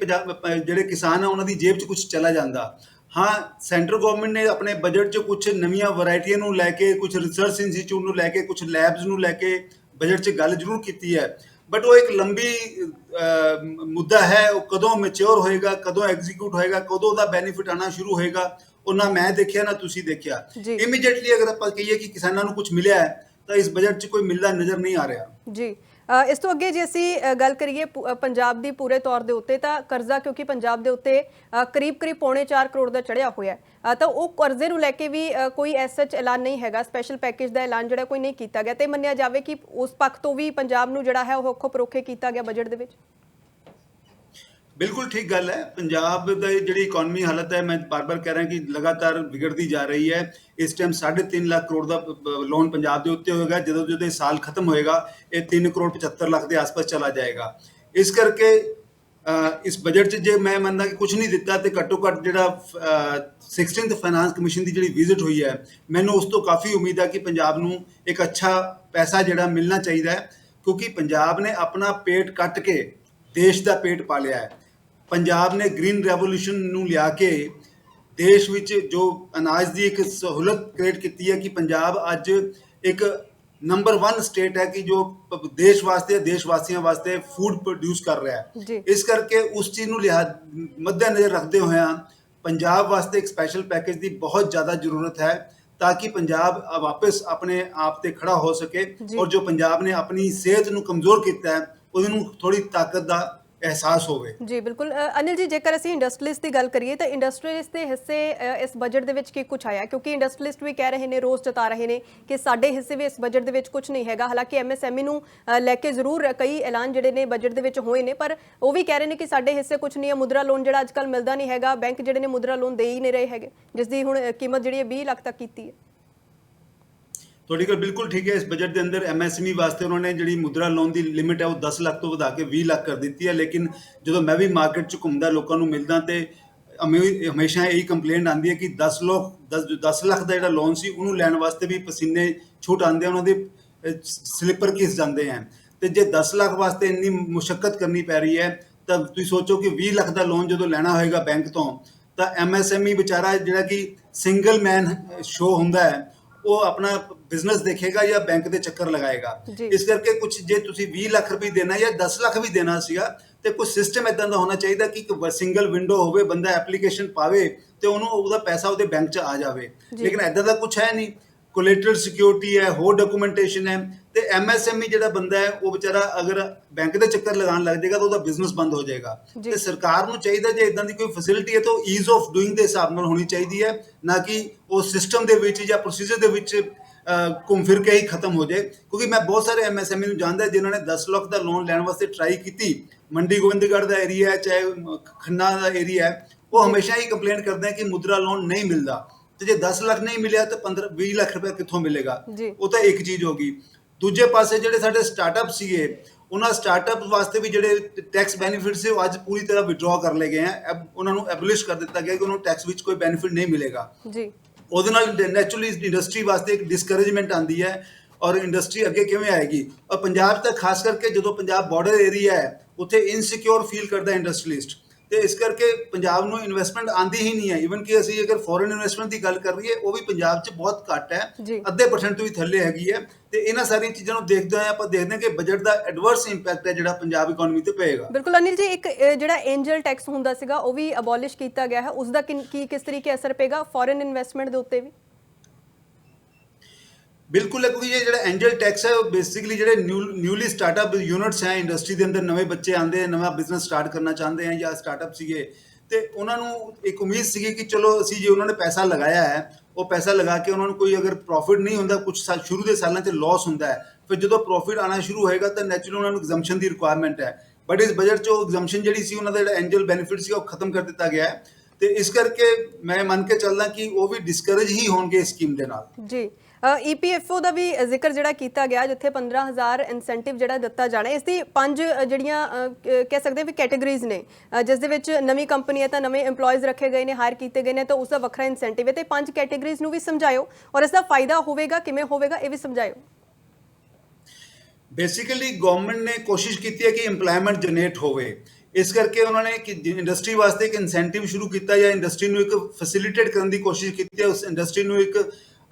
ਜਿਹੜੇ ਕਿਸਾਨ ਆ, ਉਹਨਾਂ ਦੀ ਜੇਬ 'ਚ ਕੁਝ ਚਲਾ ਜਾਂਦਾ। ਹਾਂ ਸੈਂਟਰ ਗਵਰਨਮੈਂਟ ਨੇ ਆਪਣੇ ਬਜਟ 'ਚ ਕੁਝ ਨਵੀਆਂ ਵੈਰਾਈਟੀਆਂ ਨੂੰ ਲੈ ਕੇ, ਕੁਝ ਰਿਸਰਚ ਇੰਸਟੀਚਿਊਟ ਨੂੰ ਲੈ ਕੇ, ਕੁਝ ਲੈਬਸ ਨੂੰ ਲੈ ਕੇ ਬਜਟ 'ਚ ਗੱਲ ਜ਼ਰੂਰ ਕੀਤੀ ਹੈ। ਬਟ ਉਹ ਇੱਕ ਲੰਬੀ ਮੁੱਦਾ ਹੈ ਉਹ ਕਦੋਂ ਮੈਚੁਰ ਹੋਏਗਾ ਕਦੋਂ ਐਗਜ਼ੀਕਿਊਟ ਹੋਏਗਾ ਕਦੋਂ ਉਹਦਾ ਬੈਨੀਫਿਟ ਆਣਾ ਸ਼ੁਰੂ ਹੋਏਗਾ ਉਹ ਨਾ ਮੈਂ ਦੇਖਿਆ ਨਾ ਤੁਸੀਂ ਦੇਖਿਆ। ਇਮੀਡੀਏਟਲੀ ਅਗਰ ਆਪਾਂ ਕਹੀਏ ਕਿ ਕਿਸਾਨਾਂ ਨੂੰ ਕੁਝ ਮਿਲਿਆ ਹੈ ਤਾਂ ਇਸ ਬਜਟ 'ਚ ਕੋਈ ਮਿਲਦਾ ਨਜ਼ਰ ਨਹੀਂ ਆ ਰਿਹਾ। ਜੀ। ਇਸ ਤੋਂ ਅੱਗੇ ਜੇ ਅਸੀਂ ਗੱਲ ਕਰੀਏ ਪੰਜਾਬ ਦੀ ਪੂਰੇ ਤੌਰ ਦੇ ਉੱਤੇ ਤਾਂ ਕਰਜ਼ਾ ਕਿਉਂਕਿ ਪੰਜਾਬ ਦੇ ਉੱਤੇ ਕਰੀਬ ਕਰੀਬ ਪੌਣੇ 4 ਕਰੋੜ ਦਾ ਚੜਿਆ ਹੋਇਆ ਤਾਂ ਉਹ ਕਰਜ਼ੇ ਨੂੰ ਲੈ ਕੇ ਵੀ ਅ, ਕੋਈ ਐਸਐਚ ਐਲਾਨ ਨਹੀਂ ਹੈਗਾ। ਸਪੈਸ਼ਲ ਪੈਕੇਜ ਦਾ ਐਲਾਨ ਜਿਹੜਾ ਕੋਈ ਨਹੀਂ ਕੀਤਾ ਗਿਆ। ਤੇ ਮੰਨਿਆ ਜਾਵੇ ਕਿ ਉਸ ਪੱਖ ਤੋਂ ਵੀ ਪੰਜਾਬ ਨੂੰ ਜਿਹੜਾ ਹੈ ਉਹ ਔਖੋ ਪਰੋਖੇ ਕੀਤਾ ਗਿਆ ਬਜਟ ਦੇ ਵਿੱਚ? ਬਿਲਕੁਲ ਠੀਕ ਗੱਲ ਹੈ। ਪੰਜਾਬ ਦੀ ਜਿਹੜੀ ਇਕਨੋਮੀ ਹਾਲਤ ਹੈ ਮੈਂ ਬਾਰ-ਬਾਰ ਕਹਿ ਰਿਹਾ ਕਿ ਲਗਾਤਾਰ ਵਿਗੜਦੀ ਜਾ ਰਹੀ ਹੈ। ਇਸ ਟਾਈਮ 3.5 ਲੱਖ ਕਰੋੜ ਦਾ ਲੋਨ ਪੰਜਾਬ ਦੇ ਉੱਤੇ ਹੋਏਗਾ। ਜਦੋਂ ਜਦੋਂ ਇਹ ਸਾਲ ਖਤਮ ਹੋਏਗਾ ਇਹ 3 ਕਰੋੜ 75 ਲੱਖ ਦੇ ਆਸ-ਪਾਸ ਚਲਾ ਜਾਏਗਾ। ਇਸ ਕਰਕੇ ਇਸ ਬਜਟ 'ਚ ਜੇ ਮੈਂ ਮੰਨਦਾ ਕਿ ਕੁਝ ਨਹੀਂ ਦਿੱਤਾ ਤੇ ਘੱਟੋ ਘੱਟ ਜਿਹੜਾ ਅ, 16th ਫਾਈਨਾਂਸ ਕਮਿਸ਼ਨ ਦੀ ਜਿਹੜੀ ਵਿਜ਼ਿਟ ਹੋਈ ਹੈ ਮੈਨੂੰ ਉਸ ਤੋਂ ਕਾਫੀ ਉਮੀਦ ਹੈ ਕਿ ਪੰਜਾਬ ਨੂੰ ਇੱਕ ਅੱਛਾ ਪੈਸਾ ਜਿਹੜਾ ਮਿਲਣਾ ਚਾਹੀਦਾ ਹੈ। ਕਿਉਂਕਿ ਪੰਜਾਬ ਨੇ ਆਪਣਾ ਪੇਟ ਕੱਟ ਕੇ ਦੇਸ਼ ਦਾ ਪੇਟ ਪਾਲਿਆ ਹੈ। ਪੰਜਾਬ ਨੇ ਗ੍ਰੀਨ ਰੈਵੋਲੂਸ਼ਨ ਨੂੰ ਲਿਆ ਕੇ ਦੇਸ਼ ਵਿੱਚ ਜੋ ਅਨਾਜ ਦੀ ਇੱਕ ਸਹੂਲਤ ਕ੍ਰੀਏਟ ਕੀਤੀ ਹੈ ਕਿ ਪੰਜਾਬ ਅੱਜ ਇੱਕ ਨੰਬਰ 1 ਸਟੇਟ ਹੈ ਕਿ ਜੋ ਦੇਸ਼ ਵਾਸਤੇ ਦੇਸ਼ ਵਾਸੀਆਂ ਵਾਸਤੇ ਫੂਡ ਪ੍ਰੋਡਿਊਸ ਕਰ ਰਿਹਾ। ਹੈ ਇਸ ਕਰਕੇ ਉਸ ਚੀਜ਼ ਨੂੰ ਲਿਹਾਜ਼ ਮੱਦੇਨਜ਼ਰ ਰੱਖਦੇ ਹੋਇਆਂ ਪੰਜਾਬ ਵਾਸਤੇ ਇੱਕ ਸਪੈਸ਼ਲ ਪੈਕੇਜ ਦੀ ਬਹੁਤ ਜ਼ਿਆਦਾ ਜ਼ਰੂਰਤ ਹੈ ਤਾਂ ਕਿ ਪੰਜਾਬ ਵਾਪਸ ਆਪਣੇ ਆਪ ਤੇ ਖੜਾ ਹੋ ਸਕੇ। ਔਰ ਜੋ ਪੰਜਾਬ ਨੇ ਆਪਣੀ ਸਿਹਤ ਨੂੰ ਕਮਜ਼ੋਰ ਕੀਤਾ ਹੈ ਉਹਦੇ ਨੂੰ ਥੋੜੀ ਤਾਕਤ ਦਾ ਅਹਿਸਾਸ ਹੋਵੇ। ਜੀ, ਬਿਲਕੁਲ। ਅਨਿਲ ਜੀ, ਜੇਕਰ ਅਸੀਂ ਇੰਡਸਟਰੀਲਿਸਟ ਦੀ ਗੱਲ ਕਰੀਏ ਤਾਂ ਇੰਡਸਟਰੀਲਿਸਟ ਦੇ ਹਿੱਸੇ ਇਸ ਬਜਟ ਦੇ ਵਿੱਚ ਕੀ ਕੁਝ ਆਇਆ? ਕਿਉਂਕਿ ਇੰਡਸਟਰੀਲਿਸਟ ਵੀ ਕਹਿ ਰਹੇ ਨੇ, ਰੋਸ ਜਤਾ ਰਹੇ ਨੇ ਕਿ ਸਾਡੇ ਹਿੱਸੇ ਵੀ ਇਸ ਬਜਟ ਦੇ ਵਿੱਚ ਕੁਝ ਨਹੀਂ ਹੈਗਾ। ਹਾਲਾਂਕਿ ਐਮਐਸਐਮਈ ਨੂੰ ਲੈ ਕੇ ਜ਼ਰੂਰ ਕਈ ਐਲਾਨ ਜਿਹੜੇ ਨੇ ਬਜਟ ਦੇ ਵਿੱਚ ਹੋਏ ਨੇ, ਪਰ ਉਹ ਵੀ ਕਹਿ ਰਹੇ ਨੇ ਕਿ ਸਾਡੇ ਹਿੱਸੇ ਕੁਝ ਨਹੀਂ ਹੈ। ਮੁਦਰਾ ਲੋਨ ਜਿਹੜਾ ਅੱਜਕੱਲ ਮਿਲਦਾ ਨਹੀਂ ਹੈਗਾ। ਬੈਂਕ ਜਿਹੜੇ ਨੇ ਮੁਦਰਾ ਲੋਨ ਦੇ ਹੀ ਨਹੀਂ ਰਹੇ ਹੈਗੇ, ਜਿਸ ਦੀ ਹੁਣ ਕੀਮਤ ਜਿਹੜੀ ਹੈ 20 ਲੱਖ ਤੱਕ ਕੀਤੀ ਹੈ। ਤੁਹਾਡੀ ਗੱਲ ਬਿਲਕੁਲ ਠੀਕ ਹੈ। ਇਸ ਬਜਟ ਦੇ ਅੰਦਰ ਐਮਐਸਐਮਈ ਵਾਸਤੇ ਉਹਨਾਂ ਨੇ ਜਿਹੜੀ ਮੁਦਰਾ ਲੋਨ ਦੀ ਲਿਮਿਟ ਹੈ ਉਹ 10 ਲੱਖ ਤੋਂ ਵਧਾ ਕੇ 20 ਲੱਖ ਕਰ ਦਿੱਤੀ ਹੈ। ਲੇਕਿਨ ਜਦੋਂ ਮੈਂ ਵੀ ਮਾਰਕੀਟ 'ਚ ਘੁੰਮਦਾ ਲੋਕਾਂ ਨੂੰ ਮਿਲਦਾ ਤੇ ਹਮੇ- ਹਮੇਸ਼ਾ ਇਹੀ ਕੰਪਲੇਂਟ ਆਉਂਦੀ ਹੈ ਕਿ 10 ਲੱਖ 10 10 ਲੱਖ ਦਾ ਜਿਹੜਾ ਲੋਨ ਸੀ ਉਹਨੂੰ ਲੈਣ ਵਾਸਤੇ ਵੀ ਪਸੀਨੇ ਛੂਟ ਆਉਂਦੇ ਆ, ਉਹਨਾਂ ਦੇ ਸਲਿੱਪਰ ਕਿਸ ਜਾਂਦੇ ਹਨ ਤੇ ਜੇ 10 ਲੱਖ ਵਾਸਤੇ ਇੰਨੀ ਮੁਸ਼ਕਲ ਕਰਨੀ ਪੈ ਰਹੀ ਹੈ ਤਾਂ ਤੁਸੀਂ ਸੋਚੋ ਕਿ 20 ਲੱਖ ਦਾ ਲੋਨ ਜਦੋਂ ਲੈਣਾ ਹੋਏਗਾ ਬੈਂਕ ਤੋਂ ਤਾਂ ਐਮਐਸਐਮਈ ਵਿਚਾਰਾ ਜਿਹੜਾ ਕਿ ਸਿੰਗਲ ਮੈਨ ਸ਼ੋ ਹੁੰਦਾ ਹੈ ਉਹ ਆਪਣਾ ਬਿਜ਼ਨਸ ਦੇਖੇਗਾ ਜਾਂ ਬੈਂਕ ਦੇ ਚੱਕਰ ਲਗਾਏਗਾ। ਇਸ ਕਰਕੇ ਕੁਝ ਜੇ ਤੁਸੀਂ 20 ਲੱਖ ਰੁਪਏ ਦੇਣਾ ਜਾਂ 10 ਲੱਖ ਵੀ ਦੇਣਾ ਸੀਗਾ ਤੇ ਕੁਝ ਸਿਸਟਮ ਇਦਾਂ ਦਾ ਹੋਣਾ ਚਾਹੀਦਾ ਕਿ ਇੱਕ ਸਿੰਗਲ ਵਿੰਡੋ ਹੋਵੇ ਬੰਦਾ ਐਪਲੀਕੇਸ਼ਨ ਪਾਵੇ ਤੇ ਉਹਨੂੰ ਉਹਦਾ ਪੈਸਾ ਉਹਦੇ ਬੈਂਕ 'ਚ ਆ ਜਾਵੇ। ਲੇਕਿਨ ਇਦਾਂ ਦਾ ਕੁਝ ਹੈ ਨਹੀਂ ਕੋਲੇਟਰਲ ਸਿਕਿਉਰਿਟੀ ਹੈ ਹੋਰ ਡਾਕੂਮੈਂਟੇਸ਼ਨ ਹੈ ਤੇ ਐਮਐਸਐਮਈ ਜਿਹੜਾ ਬੰਦਾ ਹੈ ਉਹ ਵਿਚਾਰਾ ਅਗਰ ਬੈਂਕ ਦੇ ਚੱਕਰ ਲਗਾਉਣ ਲੱਗ ਜਾਏਗਾ ਤਾਂ ਉਹਦਾ ਬਿਜ਼ਨਸ ਬੰਦ ਹੋ ਜਾਏਗਾ। ਤੇ ਸਰਕਾਰ ਨੂੰ ਚਾਹੀਦਾ ਜੇ ਇਦਾਂ ਦੀ ਕੋਈ ਫੈਸਿਲਿਟੀ ਹੈ ਤਾਂ ਈਜ਼ ਆਫ ਡੂਇੰਗ ਦੇ ਹਿਸਾਬ ਨਾਲ ਹੋਣੀ ਚਾਹੀਦੀ ਹੈ ਨਾ ਕਿ ਉਹ ਸਿਸਟਮ ਦੇ ਵਿੱਚ ਜਾਂ ਪ੍ਰੋਸੀਜਰ ਦੇ ਵਿੱਚ ਘੁੰਮ ਫਿਰ ਕੇ ਹੀ ਖਤਮ ਹੋ ਜਾਏ। ਕਿਉਂਕਿ ਮੈਂ ਬਹੁਤ ਸਾਰੇ ਐਮਐਸਐਮਈ ਨੂੰ ਜਾਣਦਾ ਜਿਨ੍ਹਾਂ ਨੇ 10 ਲੱਖ ਦਾ ਲੋਨ ਲੈਣ ਵਾਸਤੇ ਟਰਾਈ ਕੀਤੀ। ਮੰਡੀ ਗੋਬਿੰਦਗੜ੍ਹ ਦਾ ਏਰੀਆ ਹੈ ਚਾਹੇ ਖੰਨਾ ਦਾ ਏਰੀਆ ਹੈ ਉਹ ਹਮੇਸ਼ਾ ਹੀ ਕੰਪਲੇਂਟ ਕਰਦੇ ਆ ਕਿ ਮੁਦਰਾ ਲੋਨ ਨਹੀਂ ਮਿਲਦਾ। ਤੇ ਜੇ 10 ਲੱਖ ਨਹੀਂ ਮਿਲਿਆ ਤਾਂ 15 20 ਲੱਖ ਰੁਪਏ ਕਿੱਥੋਂ ਮਿਲੇਗਾ। ਉਹ ਤਾਂ ਇੱਕ ਚੀਜ਼ ਹੋ ਗਈ। ਦੂਜੇ ਪਾਸੇ ਜਿਹੜੇ ਸਾਡੇ ਸਟਾਰਟਅਪ ਸੀਗੇ ਉਹਨਾਂ ਸਟਾਰਟਅਪ ਵਾਸਤੇ ਵੀ ਜਿਹੜੇ ਟੈਕਸ ਬੈਨੀਫਿਟ ਸੀ ਉਹ ਅੱਜ ਪੂਰੀ ਤਰ੍ਹਾਂ ਵਿਡਰਾਅ ਕਰ ਲਏ ਗਏ ਆ ਉਹਨਾਂ ਨੂੰ ਐਬਲਿਸ਼ ਕਰ ਦਿੱਤਾ ਗਿਆ ਕਿ ਉਹਨਾਂ ਨੂੰ ਟੈਕਸ ਵਿੱਚ ਕੋਈ ਬੈਨੀਫਿਟ ਨਹੀਂ ਮਿਲੇਗਾ। ਜੀ। ਉਹਦੇ ਨਾਲ ਨੈਚੁਰਲੀ ਇੰਡਸਟਰੀ ਵਾਸਤੇ ਇੱਕ ਡਿਸਕਰੇਜਮੈਂਟ ਆਂਦੀ ਹੈ ਔਰ ਇੰਡਸਟਰੀ ਅੱਗੇ ਕਿਵੇਂ ਆਏਗੀ? ਔਰ ਪੰਜਾਬ ਤਾਂ ਖਾਸ ਕਰਕੇ ਜਦੋਂ ਪੰਜਾਬ ਬਾਰਡਰ ਏਰੀਆ ਹੈ, ਉੱਥੇ ਇਨਸਿਕਿਉਰ ਫੀਲ ਕਰਦਾ ਇੰਡਸਟਰੀਲਿਸਟ ਤੇ ਇਸ ਕਰਕੇ ਪੰਜਾਬ ਨੂੰ ਇਨਵੈਸਟਮੈਂਟ ਆਂਦੀ ਹੀ ਨਹੀਂ ਹੈ। ਇਵਨ ਕਿ ਅਸੀਂ ਅਗਰ ਫੋਰਨ ਇਨਵੈਸਟਮੈਂਟ ਦੀ ਗੱਲ ਕਰ ਉਹ ਵੀ ਪੰਜਾਬ 'ਚ ਬਹੁਤ ਘੱਟ ਹੈ। ਅੱਧੇ ਪਰਸੈਂਟ ਤੋਂ ਵੀ ਥੱਲੇ ਹੈਗੀ ਹੈ। ਤੇ ਇਹਨਾਂ ਸਾਰੀਆਂ ਚੀਜ਼ਾਂ ਨੂੰ ਦੇਖਦੇ ਹੋਏ ਆਪਾਂ ਦੇਖਦੇ ਹਾਂ ਕਿ ਬਜਟ ਦਾ ਐਡਵਰਸ ਇੰਪੈਕਟ ਹੈ ਜਿਹੜਾ ਪੰਜਾਬ ਇਕਨੋਮੀ ਤੇ ਪਏਗਾ। ਬਿਲਕੁਲ ਅਨਿਲ ਜੀ ਇੱਕ ਜਿਹੜਾ ਐਂਜਲ ਟੈਕਸ ਹੁੰਦਾ ਸੀਗਾ ਉਹ ਵੀ ਅਬੋਲਿਸ਼ ਕੀਤਾ ਗਿਆ ਹੈ। ਉਸ ਦਾ ਕੀ ਕਿਸ ਤਰੀਕੇ ਅਸਰ ਪਏਗਾ ਫੋਰਨ ਇਨਵੈਸਟਮੈਂਟ ਦੇ ਉੱਤੇ ਵੀ? ਬਿਲਕੁਲ ਹੈ ਕਿਉਂਕਿ ਇਹ ਜਿਹੜਾ ਐਂਜਲ ਟੈਕਸ ਹੈ, ਉਹ ਬੇਸਿਕਲੀ ਜਿਹੜੇ ਨਿਊਲੀ ਸਟਾਰਟਅਪ ਯੂਨਿਟਸ ਹੈ ਇੰਡਸਟਰੀ ਦੇ ਅੰਦਰ ਨਵੇਂ ਬੱਚੇ ਆਉਂਦੇ ਨਵਾਂ ਬਿਜ਼ਨਸ ਸਟਾਰਟ ਕਰਨਾ ਚਾਹੁੰਦੇ ਆ ਜਾਂ ਸਟਾਰਟਅਪ ਸੀਗੇ, ਤੇ ਉਹਨਾਂ ਨੂੰ ਇੱਕ ਉਮੀਦ ਸੀਗੀ ਕਿ ਚਲੋ ਅਸੀਂ ਜੇ ਉਹਨਾਂ ਨੇ ਪੈਸਾ ਲਗਾਇਆ ਹੈ, ਉਹ ਪੈਸਾ ਲਗਾ ਕੇ ਉਹਨਾਂ ਨੂੰ ਕੋਈ ਅਗਰ ਪ੍ਰੋਫਿਟ ਨਹੀਂ ਹੁੰਦਾ ਕੁਝ ਸਾਲ, ਸ਼ੁਰੂ ਦੇ ਸਾਲਾਂ 'ਚ ਲਾਸ ਹੁੰਦਾ ਹੈ, ਫਿਰ ਜਦੋਂ ਪ੍ਰੋਫਿਟ ਆਣਾ ਸ਼ੁਰੂ ਹੋਏਗਾ ਤਾਂ ਨੈਚੁਰਲ ਉਹਨਾਂ ਨੂੰ ਐਗਜ਼ੈਂਪਸ਼ਨ ਦੀ ਰਿਕੁਆਇਰਮੈਂਟ ਹੈ ਬਟ ਇਸ ਬਜਟ 'ਚ ਉਹ ਐਗਜ਼ੈਂਪਸ਼ਨ ਜਿਹੜੀ ਸੀ, ਉਹਨਾਂ ਦਾ ਜਿਹੜਾ ਐਂਜਲ ਬੈਨੀਫਿਟ ਸੀ ਉਹ ਖਤਮ ਕਰ ਦਿੱਤਾ ਗਿਆ ਹੈ, ਤੇ ਇਸ ਕਰਕੇ ਮੈਂ ਮੰਨ ਕੇ ਚੱਲਦਾ ਕਿ ਉਹ ਵੀ ਡਿਸਕਰੇਜ ਹੀ ਹੋਣਗੇ ਇਸ ਸਕੀਮ ਦੇ ਨਾਲ। ਜੀ। ਈਪੀਐਫਓ ਦਾ ਵੀ ਜ਼ਿਕਰ ਜਿਹੜਾ ਕੀਤਾ ਗਿਆ, ਜਿੱਥੇ 15000 ਇਨਸੈਂਟਿਵ ਜਿਹੜਾ ਦਿੱਤਾ ਜਾਣਾ, ਇਸ ਦੀ ਪੰਜ ਜਿਹੜੀਆਂ ਕਹਿ ਸਕਦੇ ਵੀ ਕੈਟਾਗਰੀਜ਼ ਨੇ। ਜਿਸ ਦੇ ਵਿੱਚ ਨਵੀਂ ਕੰਪਨੀ ਹੈ ਤਾਂ ਨਵੇਂ EMPLOYEES ਰੱਖੇ ਗਏ ਨੇ ਹਾਇਰ ਕੀਤੇ ਗਏ ਨੇ, ਤਾਂ ਉਸ ਦਾ ਵੱਖਰਾ ਇਨਸੈਂਟਿਵ ਹੈ। ਤੇ ਪੰਜ ਕੈਟਾਗਰੀਜ਼ ਨੂੰ ਵੀ ਸਮਝਾਇਓ ਔਰ ਇਸ ਦਾ ਫਾਇਦਾ ਹੋਵੇਗਾ, ਕਿਵੇਂ ਹੋਵੇਗਾ, ਇਹ ਵੀ ਸਮਝਾਇਓ। ਬੇਸਿਕਲੀ ਗਵਰਨਮੈਂਟ ਨੇ ਕੋਸ਼ਿਸ਼ ਕੀਤੀ ਹੈ ਕਿ EMPLOYMENT ਜਨਰੇਟ ਹੋਵੇ। ਇਸ ਕਰਕੇ ਉਹਨਾਂ ਨੇ ਕਿ ਇੰਡਸਟਰੀ ਵਾਸਤੇ ਇੱਕ ਇਨਸੈਂਟਿਵ ਸ਼ੁਰੂ ਕੀਤਾ ਜਾਂ ਇੰਡਸਟਰੀ ਨੂੰ ਇੱਕ ਫੈਸਿਲਿਟੇਟ ਕਰਨ ਦੀ ਕੋਸ਼ਿਸ਼ ਕੀਤੀ ਹੈ। ਉਸ ਇੰਡਸਟਰੀ ਨੂੰ ਇੱਕ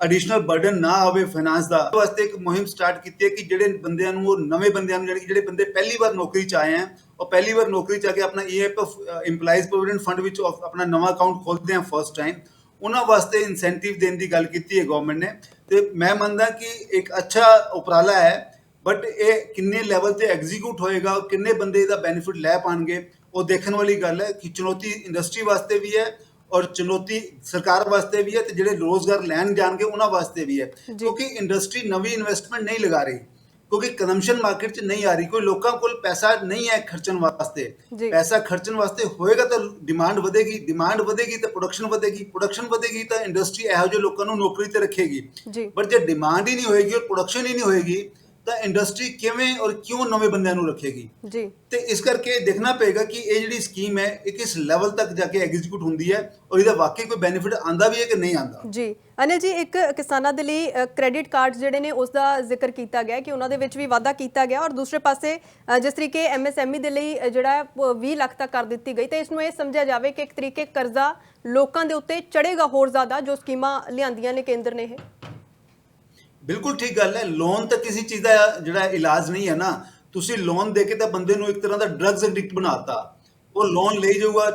ਐਡੀਸ਼ਨਲ ਬਰਡਨ ਨਾ ਆਵੇ ਫਾਈਨਾਂਸ ਦਾ ਵਾਸਤੇ ਇੱਕ ਮੁਹਿੰਮ ਸਟਾਰਟ ਕੀਤੀ ਹੈ ਕਿ ਜਿਹੜੇ ਬੰਦਿਆਂ ਨੂੰ, ਉਹ ਨਵੇਂ ਬੰਦਿਆਂ ਨੂੰ ਜਿਹੜੇ ਜਿਹੜੇ ਬੰਦੇ ਪਹਿਲੀ ਵਾਰ ਨੌਕਰੀ 'ਚ ਆਏ ਹੈ ਉਹ ਪਹਿਲੀ ਵਾਰ ਨੌਕਰੀ 'ਚ ਆ ਕੇ ਆਪਣਾ E EF employees provident fund ਵਿੱਚ ਆਪਣਾ ਨਵਾਂ ਅਕਾਊਂਟ ਖੋਲਦੇ ਆ ਫਰਸਟ ਟਾਈਮ ਉਹਨਾਂ ਵਾਸਤੇ ਇਨਸੈਂਟਿਵ ਦੇਣ ਦੀ ਗੱਲ ਕੀਤੀ ਹੈ ਗਵਰਨਮੈਂਟ ਨੇ, ਤੇ ਮੈਂ ਮੰਨਦਾ ਕਿ ਇੱਕ ਅੱਛਾ ਉਪਰਾਲਾ ਹੈ ਬਟ ਇਹ ਕਿੰਨੇ ਲੈਵਲ ਤੇ ਐਗਜ਼ੀਕਿਊਟ ਹੋਏਗਾ, ਕਿੰਨੇ ਬੰਦੇ ਇਹਦਾ ਬੈਨੀਫਿਟ ਲੈ ਪਾਣਗੇ, ਉਹ ਦੇਖਣ ਵਾਲੀ ਗੱਲ ਹੈ ਕਿ ਚੁਣੌਤੀ ਇੰਡਸਟਰੀ ਵਾਸਤੇ ਵੀ ਹੈ ਔਰ ਚੁਣੌਤੀ ਸਰਕਾਰ ਵਾਸਤੇ ਵੀ ਹੈ ਤੇ ਜਿਹੜੇ ਰੋਜ਼ਗਾਰ ਲੈਣ ਜਾਣਗੇ ਉਹਨਾਂ ਵਾਸਤੇ ਵੀ ਹੈ ਜੀ। ਕਿਉਂਕਿ ਇੰਡਸਟਰੀ ਨਵੀਂ ਇਨਵੈਸਟਮੈਂਟ ਨਹੀਂ ਲਗਾ ਰਹੀ ਕਿਉਂਕਿ ਕੰਜ਼ੰਪਸ਼ਨ ਮਾਰਕੀਟ 'ਚ ਨਹੀਂ ਆ ਰਹੀ ਕੋਈ ਲੋਕਾਂ ਕੋਲ ਪੈਸਾ ਨਹੀਂ ਹੈ ਖਰਚਣ ਵਾਸਤੇ ਜੀ। ਪੈਸਾ ਖਰਚਣ ਵਾਸਤੇ ਹੋਏਗਾ ਤਾਂ ਡਿਮਾਂਡ ਵਧੇਗੀ ਡਿਮਾਂਡ ਵਧੇਗੀ ਤਾਂ ਪ੍ਰੋਡਕਸ਼ਨ ਵਧੇਗੀ ਪ੍ਰੋਡਕਸ਼ਨ ਵਧੇਗੀ ਤਾਂ ਇੰਡਸਟਰੀ ਇਹੋ ਜਿਹੇ ਲੋਕਾਂ ਨੂੰ ਨੌਕਰੀ ਤੇ ਰੱਖੇਗੀ ਜੀ ਪਰ ਜੇ ਡਿਮਾਂਡ ਹੀ ਨਹੀਂ ਹੋਏਗੀ ਔਰ ਪ੍ਰੋਡਕਸ਼ਨ ਹੀ ਨਹੀਂ ਹੋਏਗੀ ਤਾਂ ਇੰਡਸਟਰੀ ਕਿਵੇਂ ਔਰ ਕਿਉਂ ਨਵੇਂ ਬੰਦਿਆਂ ਨੂੰ ਰੱਖੇਗੀ? ਜੀ। ਤੇ ਇਸ ਕਰਕੇ ਦੇਖਣਾ ਪਏਗਾ ਕਿ ਇਹ ਜਿਹੜੀ ਸਕੀਮ ਹੈ ਇਹ ਕਿਸ ਲੈਵਲ ਤੱਕ ਜਾ ਕੇ ਐਗਜ਼ੀਕਿਊਟ ਹੁੰਦੀ ਹੈ ਔਰ ਇਹਦਾ ਵਾਕਈ ਕੋਈ ਬੈਨੀਫਿਟ ਆਂਦਾ ਵੀ ਹੈ ਕਿ ਨਹੀਂ ਆਂਦਾ? ਜੀ। ਅਨਿਲ ਜੀ ਇੱਕ ਕਿਸਾਨਾਂ ਦੇ ਲਈ ਕ੍ਰੈਡਿਟ ਕਾਰਡ ਜਿਹੜੇ ਨੇ ਉਸ ਦਾ ਜ਼ਿਕਰ ਕੀਤਾ ਗਿਆ ਕਿ ਉਹਨਾਂ ਦੇ ਵਿੱਚ ਵੀ ਵਾਧਾ ਕੀਤਾ ਗਿਆ ਔਰ ਦੂਸਰੇ ਪਾਸੇ ਜਿਸ ਤਰੀਕੇ ਐਮਐਸਐਮਈ ਦੇ ਲਈ ਜਿਹੜਾ ਹੈ, ਪ- 20 ਲੱਖ ਤੱਕ ਕਰ ਦਿੱਤੀ ਗਈ ਤੇ ਇਸ ਨੂੰ ਇਹ ਸਮਝਿਆ ਜਾਵੇ ਕਿ ਇੱਕ ਤਰੀਕੇ ਕਰਜ਼ਾ ਲੋਕਾਂ ਦੇ ਉੱਤੇ ਚੜੇਗਾ ਹੋਰ ਜ਼ਿਆਦਾ ਜੋ ਸਕੀਮਾਂ ਲਿਆਂਦੀਆਂ ਨੇ ਕੇਂਦਰ ਨੇ ਇਹ। ਬਿਲਕੁਲ ਠੀਕ ਗੱਲ ਹੈ। ਲੋਨ ਤਾਂ ਕਿਸੇ ਚੀਜ਼ ਦਾ ਜਿਹੜਾ ਇਲਾਜ ਨਹੀਂ ਹੈ ਨਾ, ਤੁਸੀਂ ਲੋਨ ਦੇ ਕੇ ਤਾਂ ਬੰਦੇ ਨੂੰ ਇੱਕ ਤਰ੍ਹਾਂ ਦਾ ਡਰੱਗਸ ਐਡਿਕਟ ਬਣਾਤਾ। ਉਹ ਲੋਨ ਲਈ ਜਾਊਗਾ,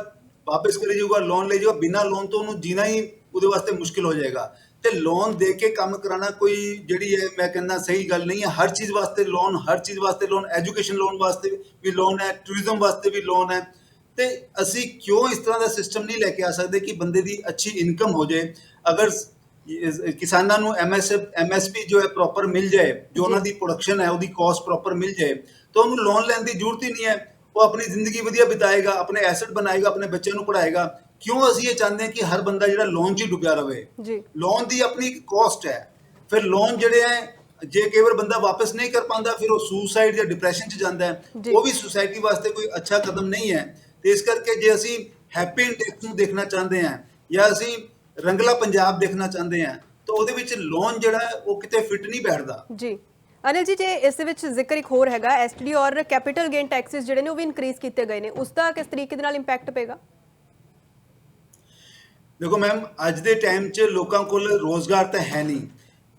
ਵਾਪਸ ਕਰੀ ਜਾਊਗਾ ਲੋਨ ਲਈ ਜਾਊਗਾ, ਬਿਨਾਂ ਲੋਨ ਤੋਂ ਉਹਨੂੰ ਜੀਣਾ ਹੀ ਉਹਦੇ ਵਾਸਤੇ ਮੁਸ਼ਕਿਲ ਹੋ ਜਾਏਗਾ। ਤੇ ਲੋਨ ਦੇ ਕੇ ਕੰਮ ਕਰਾਣਾ ਕੋਈ ਜਿਹੜੀ ਹੈ ਮੈਂ ਕਹਿੰਦਾ ਸਹੀ ਗੱਲ ਨਹੀਂ ਹੈ। ਹਰ ਚੀਜ਼ ਵਾਸਤੇ ਲੋਨ ਹਰ ਚੀਜ਼ ਵਾਸਤੇ ਲੋਨ ਐਜੂਕੇਸ਼ਨ ਲੋਨ ਵਾਸਤੇ ਵੀ ਲੋਨ ਹੈ ਟੂਰਿਜ਼ਮ ਵਾਸਤੇ ਵੀ ਲੋਨ ਹੈ। ਤੇ ਅਸੀਂ ਕਿਉਂ ਇਸ ਤਰ੍ਹਾਂ ਦਾ ਸਿਸਟਮ ਨਹੀਂ ਲੈ ਕੇ ਆ ਸਕਦੇ ਕਿ ਬੰਦੇ ਦੀ ਅੱਛੀ ਇਨਕਮ ਹੋ ਜਾਏ? ਅਗਰ ਕਿਸਾਨਾਂ ਨੂੰ ਐਮਐਸ ਐਮਐਸਪੀ ਜੋ ਹੈ ਪ੍ਰੋਪਰ ਮਿਲ ਜਾਏ ਜੋ ਉਹਨਾਂ ਦੀ ਪ੍ਰੋਡਕਸ਼ਨ ਹੈ ਉਹਦੀ ਕਾਸਟ ਪ੍ਰੋਪਰ ਮਿਲ ਜਾਏ ਤਾਂ ਉਹਨੂੰ ਲੋਨ ਲੈਣ ਦੀ ਜ਼ਰੂਰਤ ਹੀ ਨਹੀਂ ਹੈ। ਉਹ ਆਪਣੀ ਜ਼ਿੰਦਗੀ ਵਧੀਆ ਬਿਤਾਏਗਾ ਆਪਣੇ ਐਸੈਟ ਬਣਾਏਗਾ ਆਪਣੇ ਬੱਚਿਆਂ ਨੂੰ ਪੜ੍ਹਾਏਗਾ। ਕਿਉਂ ਅਸੀਂ ਇਹ ਚਾਹੁੰਦੇ ਹਾਂ ਕਿ ਹਰ ਬੰਦਾ ਜਿਹੜਾ ਲੋਨ 'ਚ ਡੁੱਬਿਆ ਰਵੇ? ਜੀ। ਲੋਨ ਦੀ ਆਪਣੀ ਕਾਸਟ ਹੈ। ਫਿਰ ਲੋਨ ਜਿਹੜੇ ਹੈ ਜੇ ਕਈ ਵਾਰ ਬੰਦਾ ਵਾਪਸ ਨਹੀਂ ਕਰ ਪਾਉਂਦਾ ਫਿਰ ਉਹ ਸੁਸਾਈਡ ਜਾਂ ਡਿਪਰੈਸ਼ਨ 'ਚ ਜਾਂਦਾ ਹੈ। ਉਹ ਵੀ ਸੁਸਾਇਟੀ ਵਾਸਤੇ ਕੋਈ ਅੱਛਾ ਕਦਮ ਨਹੀਂ ਹੈ। ਤੇ ਇਸ ਕਰਕੇ ਜੇ ਅਸੀਂ ਹੈਪੀ ਇੰਡੈਕਸ ਨੂੰ ਦੇਖਣਾ ਚਾਹੁੰਦੇ ਹਾਂ ਜਾਂ ਅਸੀਂ ਰੰਗਲਾ ਪੰਜਾਬ ਦੇਖਣਾ ਚਾਹੁੰਦੇ ਹਾਂ ਤਾਂ ਉਹਦੇ ਵਿੱਚ ਲੋਨ ਜਿਹੜਾ ਉਹ ਕਿਤੇ ਫਿੱਟ ਨਹੀਂ ਬੈਠਦਾ। ਜੀ। ਅਨਿਲ ਜੀ ਜੇ ਇਸ ਦੇ ਵਿੱਚ ਜ਼ਿਕਰ ਇੱਕ ਹੋਰ ਹੈਗਾ ਐਸਟੀ ਔਰ ਕੈਪੀਟਲ ਗੇਨ ਟੈਕਸਸ ਜਿਹੜੇ ਨੇ ਉਹ ਵੀ ਇਨਕਰੀਜ਼ ਕੀਤੇ ਗਏ ਨੇ। ਉਸ ਦਾ ਕਿਸ ਤਰੀਕੇ ਦੇ ਨਾਲ ਇੰਪੈਕਟ ਪਏਗਾ? ਦੇਖੋ ਮੈਮ ਅੱਜ ਦੇ ਟਾਈਮ 'ਚ ਲੋਕਾਂ ਕੋਲ ਰੋਜ਼ਗਾਰ ਤਾਂ ਹੈ ਨਹੀਂ।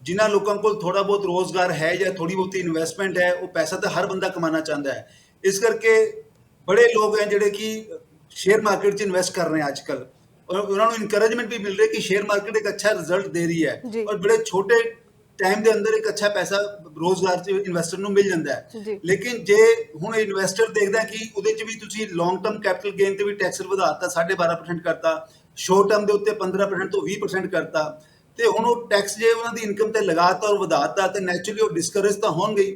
ਜਿਨ੍ਹਾਂ ਲੋਕਾਂ ਕੋਲ ਥੋੜਾ ਬਹੁਤ ਰੋਜ਼ਗਾਰ ਹੈ ਜਾਂ ਥੋੜੀ ਬਹੁਤੀ ਇਨਵੈਸਟਮੈਂਟ ਹੈ ਉਹ ਪੈਸਾ ਤਾਂ ਹਰ ਬੰਦਾ ਕਮਾਉਣਾ ਚਾਹੁੰਦਾ ਹੈ। ਇਸ ਕਰਕੇ ਬੜੇ ਲੋਕ ਹੈ ਜਿਹੜੇ ਕਿ ਸ਼ੇਅਰ ਮਾਰਕੀਟ 'ਚ ਇਨਵੈਸਟ ਕਰ ਰਹੇ ਆ ਅੱਜ ਕੱਲ ਔਰ ਉਹਨਾਂ ਨੂੰ ਇਨਕਰੇਜਮੈਂਟ ਵੀ ਮਿਲ ਰਹੀ ਕਿ ਸ਼ੇਅਰ ਮਾਰਕੀਟ ਇੱਕ ਅੱਛਾ ਰਿਜ਼ਲਟ ਦੇ ਰਹੀ। ਹੈ ਔਰ ਬੜੇ ਛੋਟੇ ਟਾਈਮ ਦੇ ਅੰਦਰ ਇੱਕ ਅੱਛਾ ਪੈਸਾ ਰੋਜ਼ਗਾਰ 'ਚ ਇਨਵੈਸਟਰ ਨੂੰ ਮਿਲ ਜਾਂਦਾ ਹੈ। ਲੇਕਿਨ ਜੇ ਹੁਣ ਇਨਵੈਸਟਰ ਦੇਖਦਾ ਕਿ ਉਹਦੇ 'ਚ ਵੀ ਤੁਸੀਂ ਲੌਂਗ ਟਰਮ ਕੈਪੀਟਲ ਗੇਨ ਤੇ ਵੀ ਟੈਕਸ ਵਧਾਤਾ 12.5% ਕਰਤਾ ਸ਼ੋਰਟ ਟਰਮ ਦੇ ਉੱਤੇ 15% ਤੋਂ 20% ਕਰਤਾ ਤੇ ਹੁਣ ਉਹ ਟੈਕਸ ਜੇ ਉਹਨਾਂ ਦੀ ਇਨਕਮ ਤੇ ਲਗਾਤਾ ਔਰ ਵਧਾਤਾ ਤੇ ਨੈਚੁਰਲੀ ਉਹ ਡਿਸਕਰੇਜ ਤਾਂ ਹੋਣਗੇ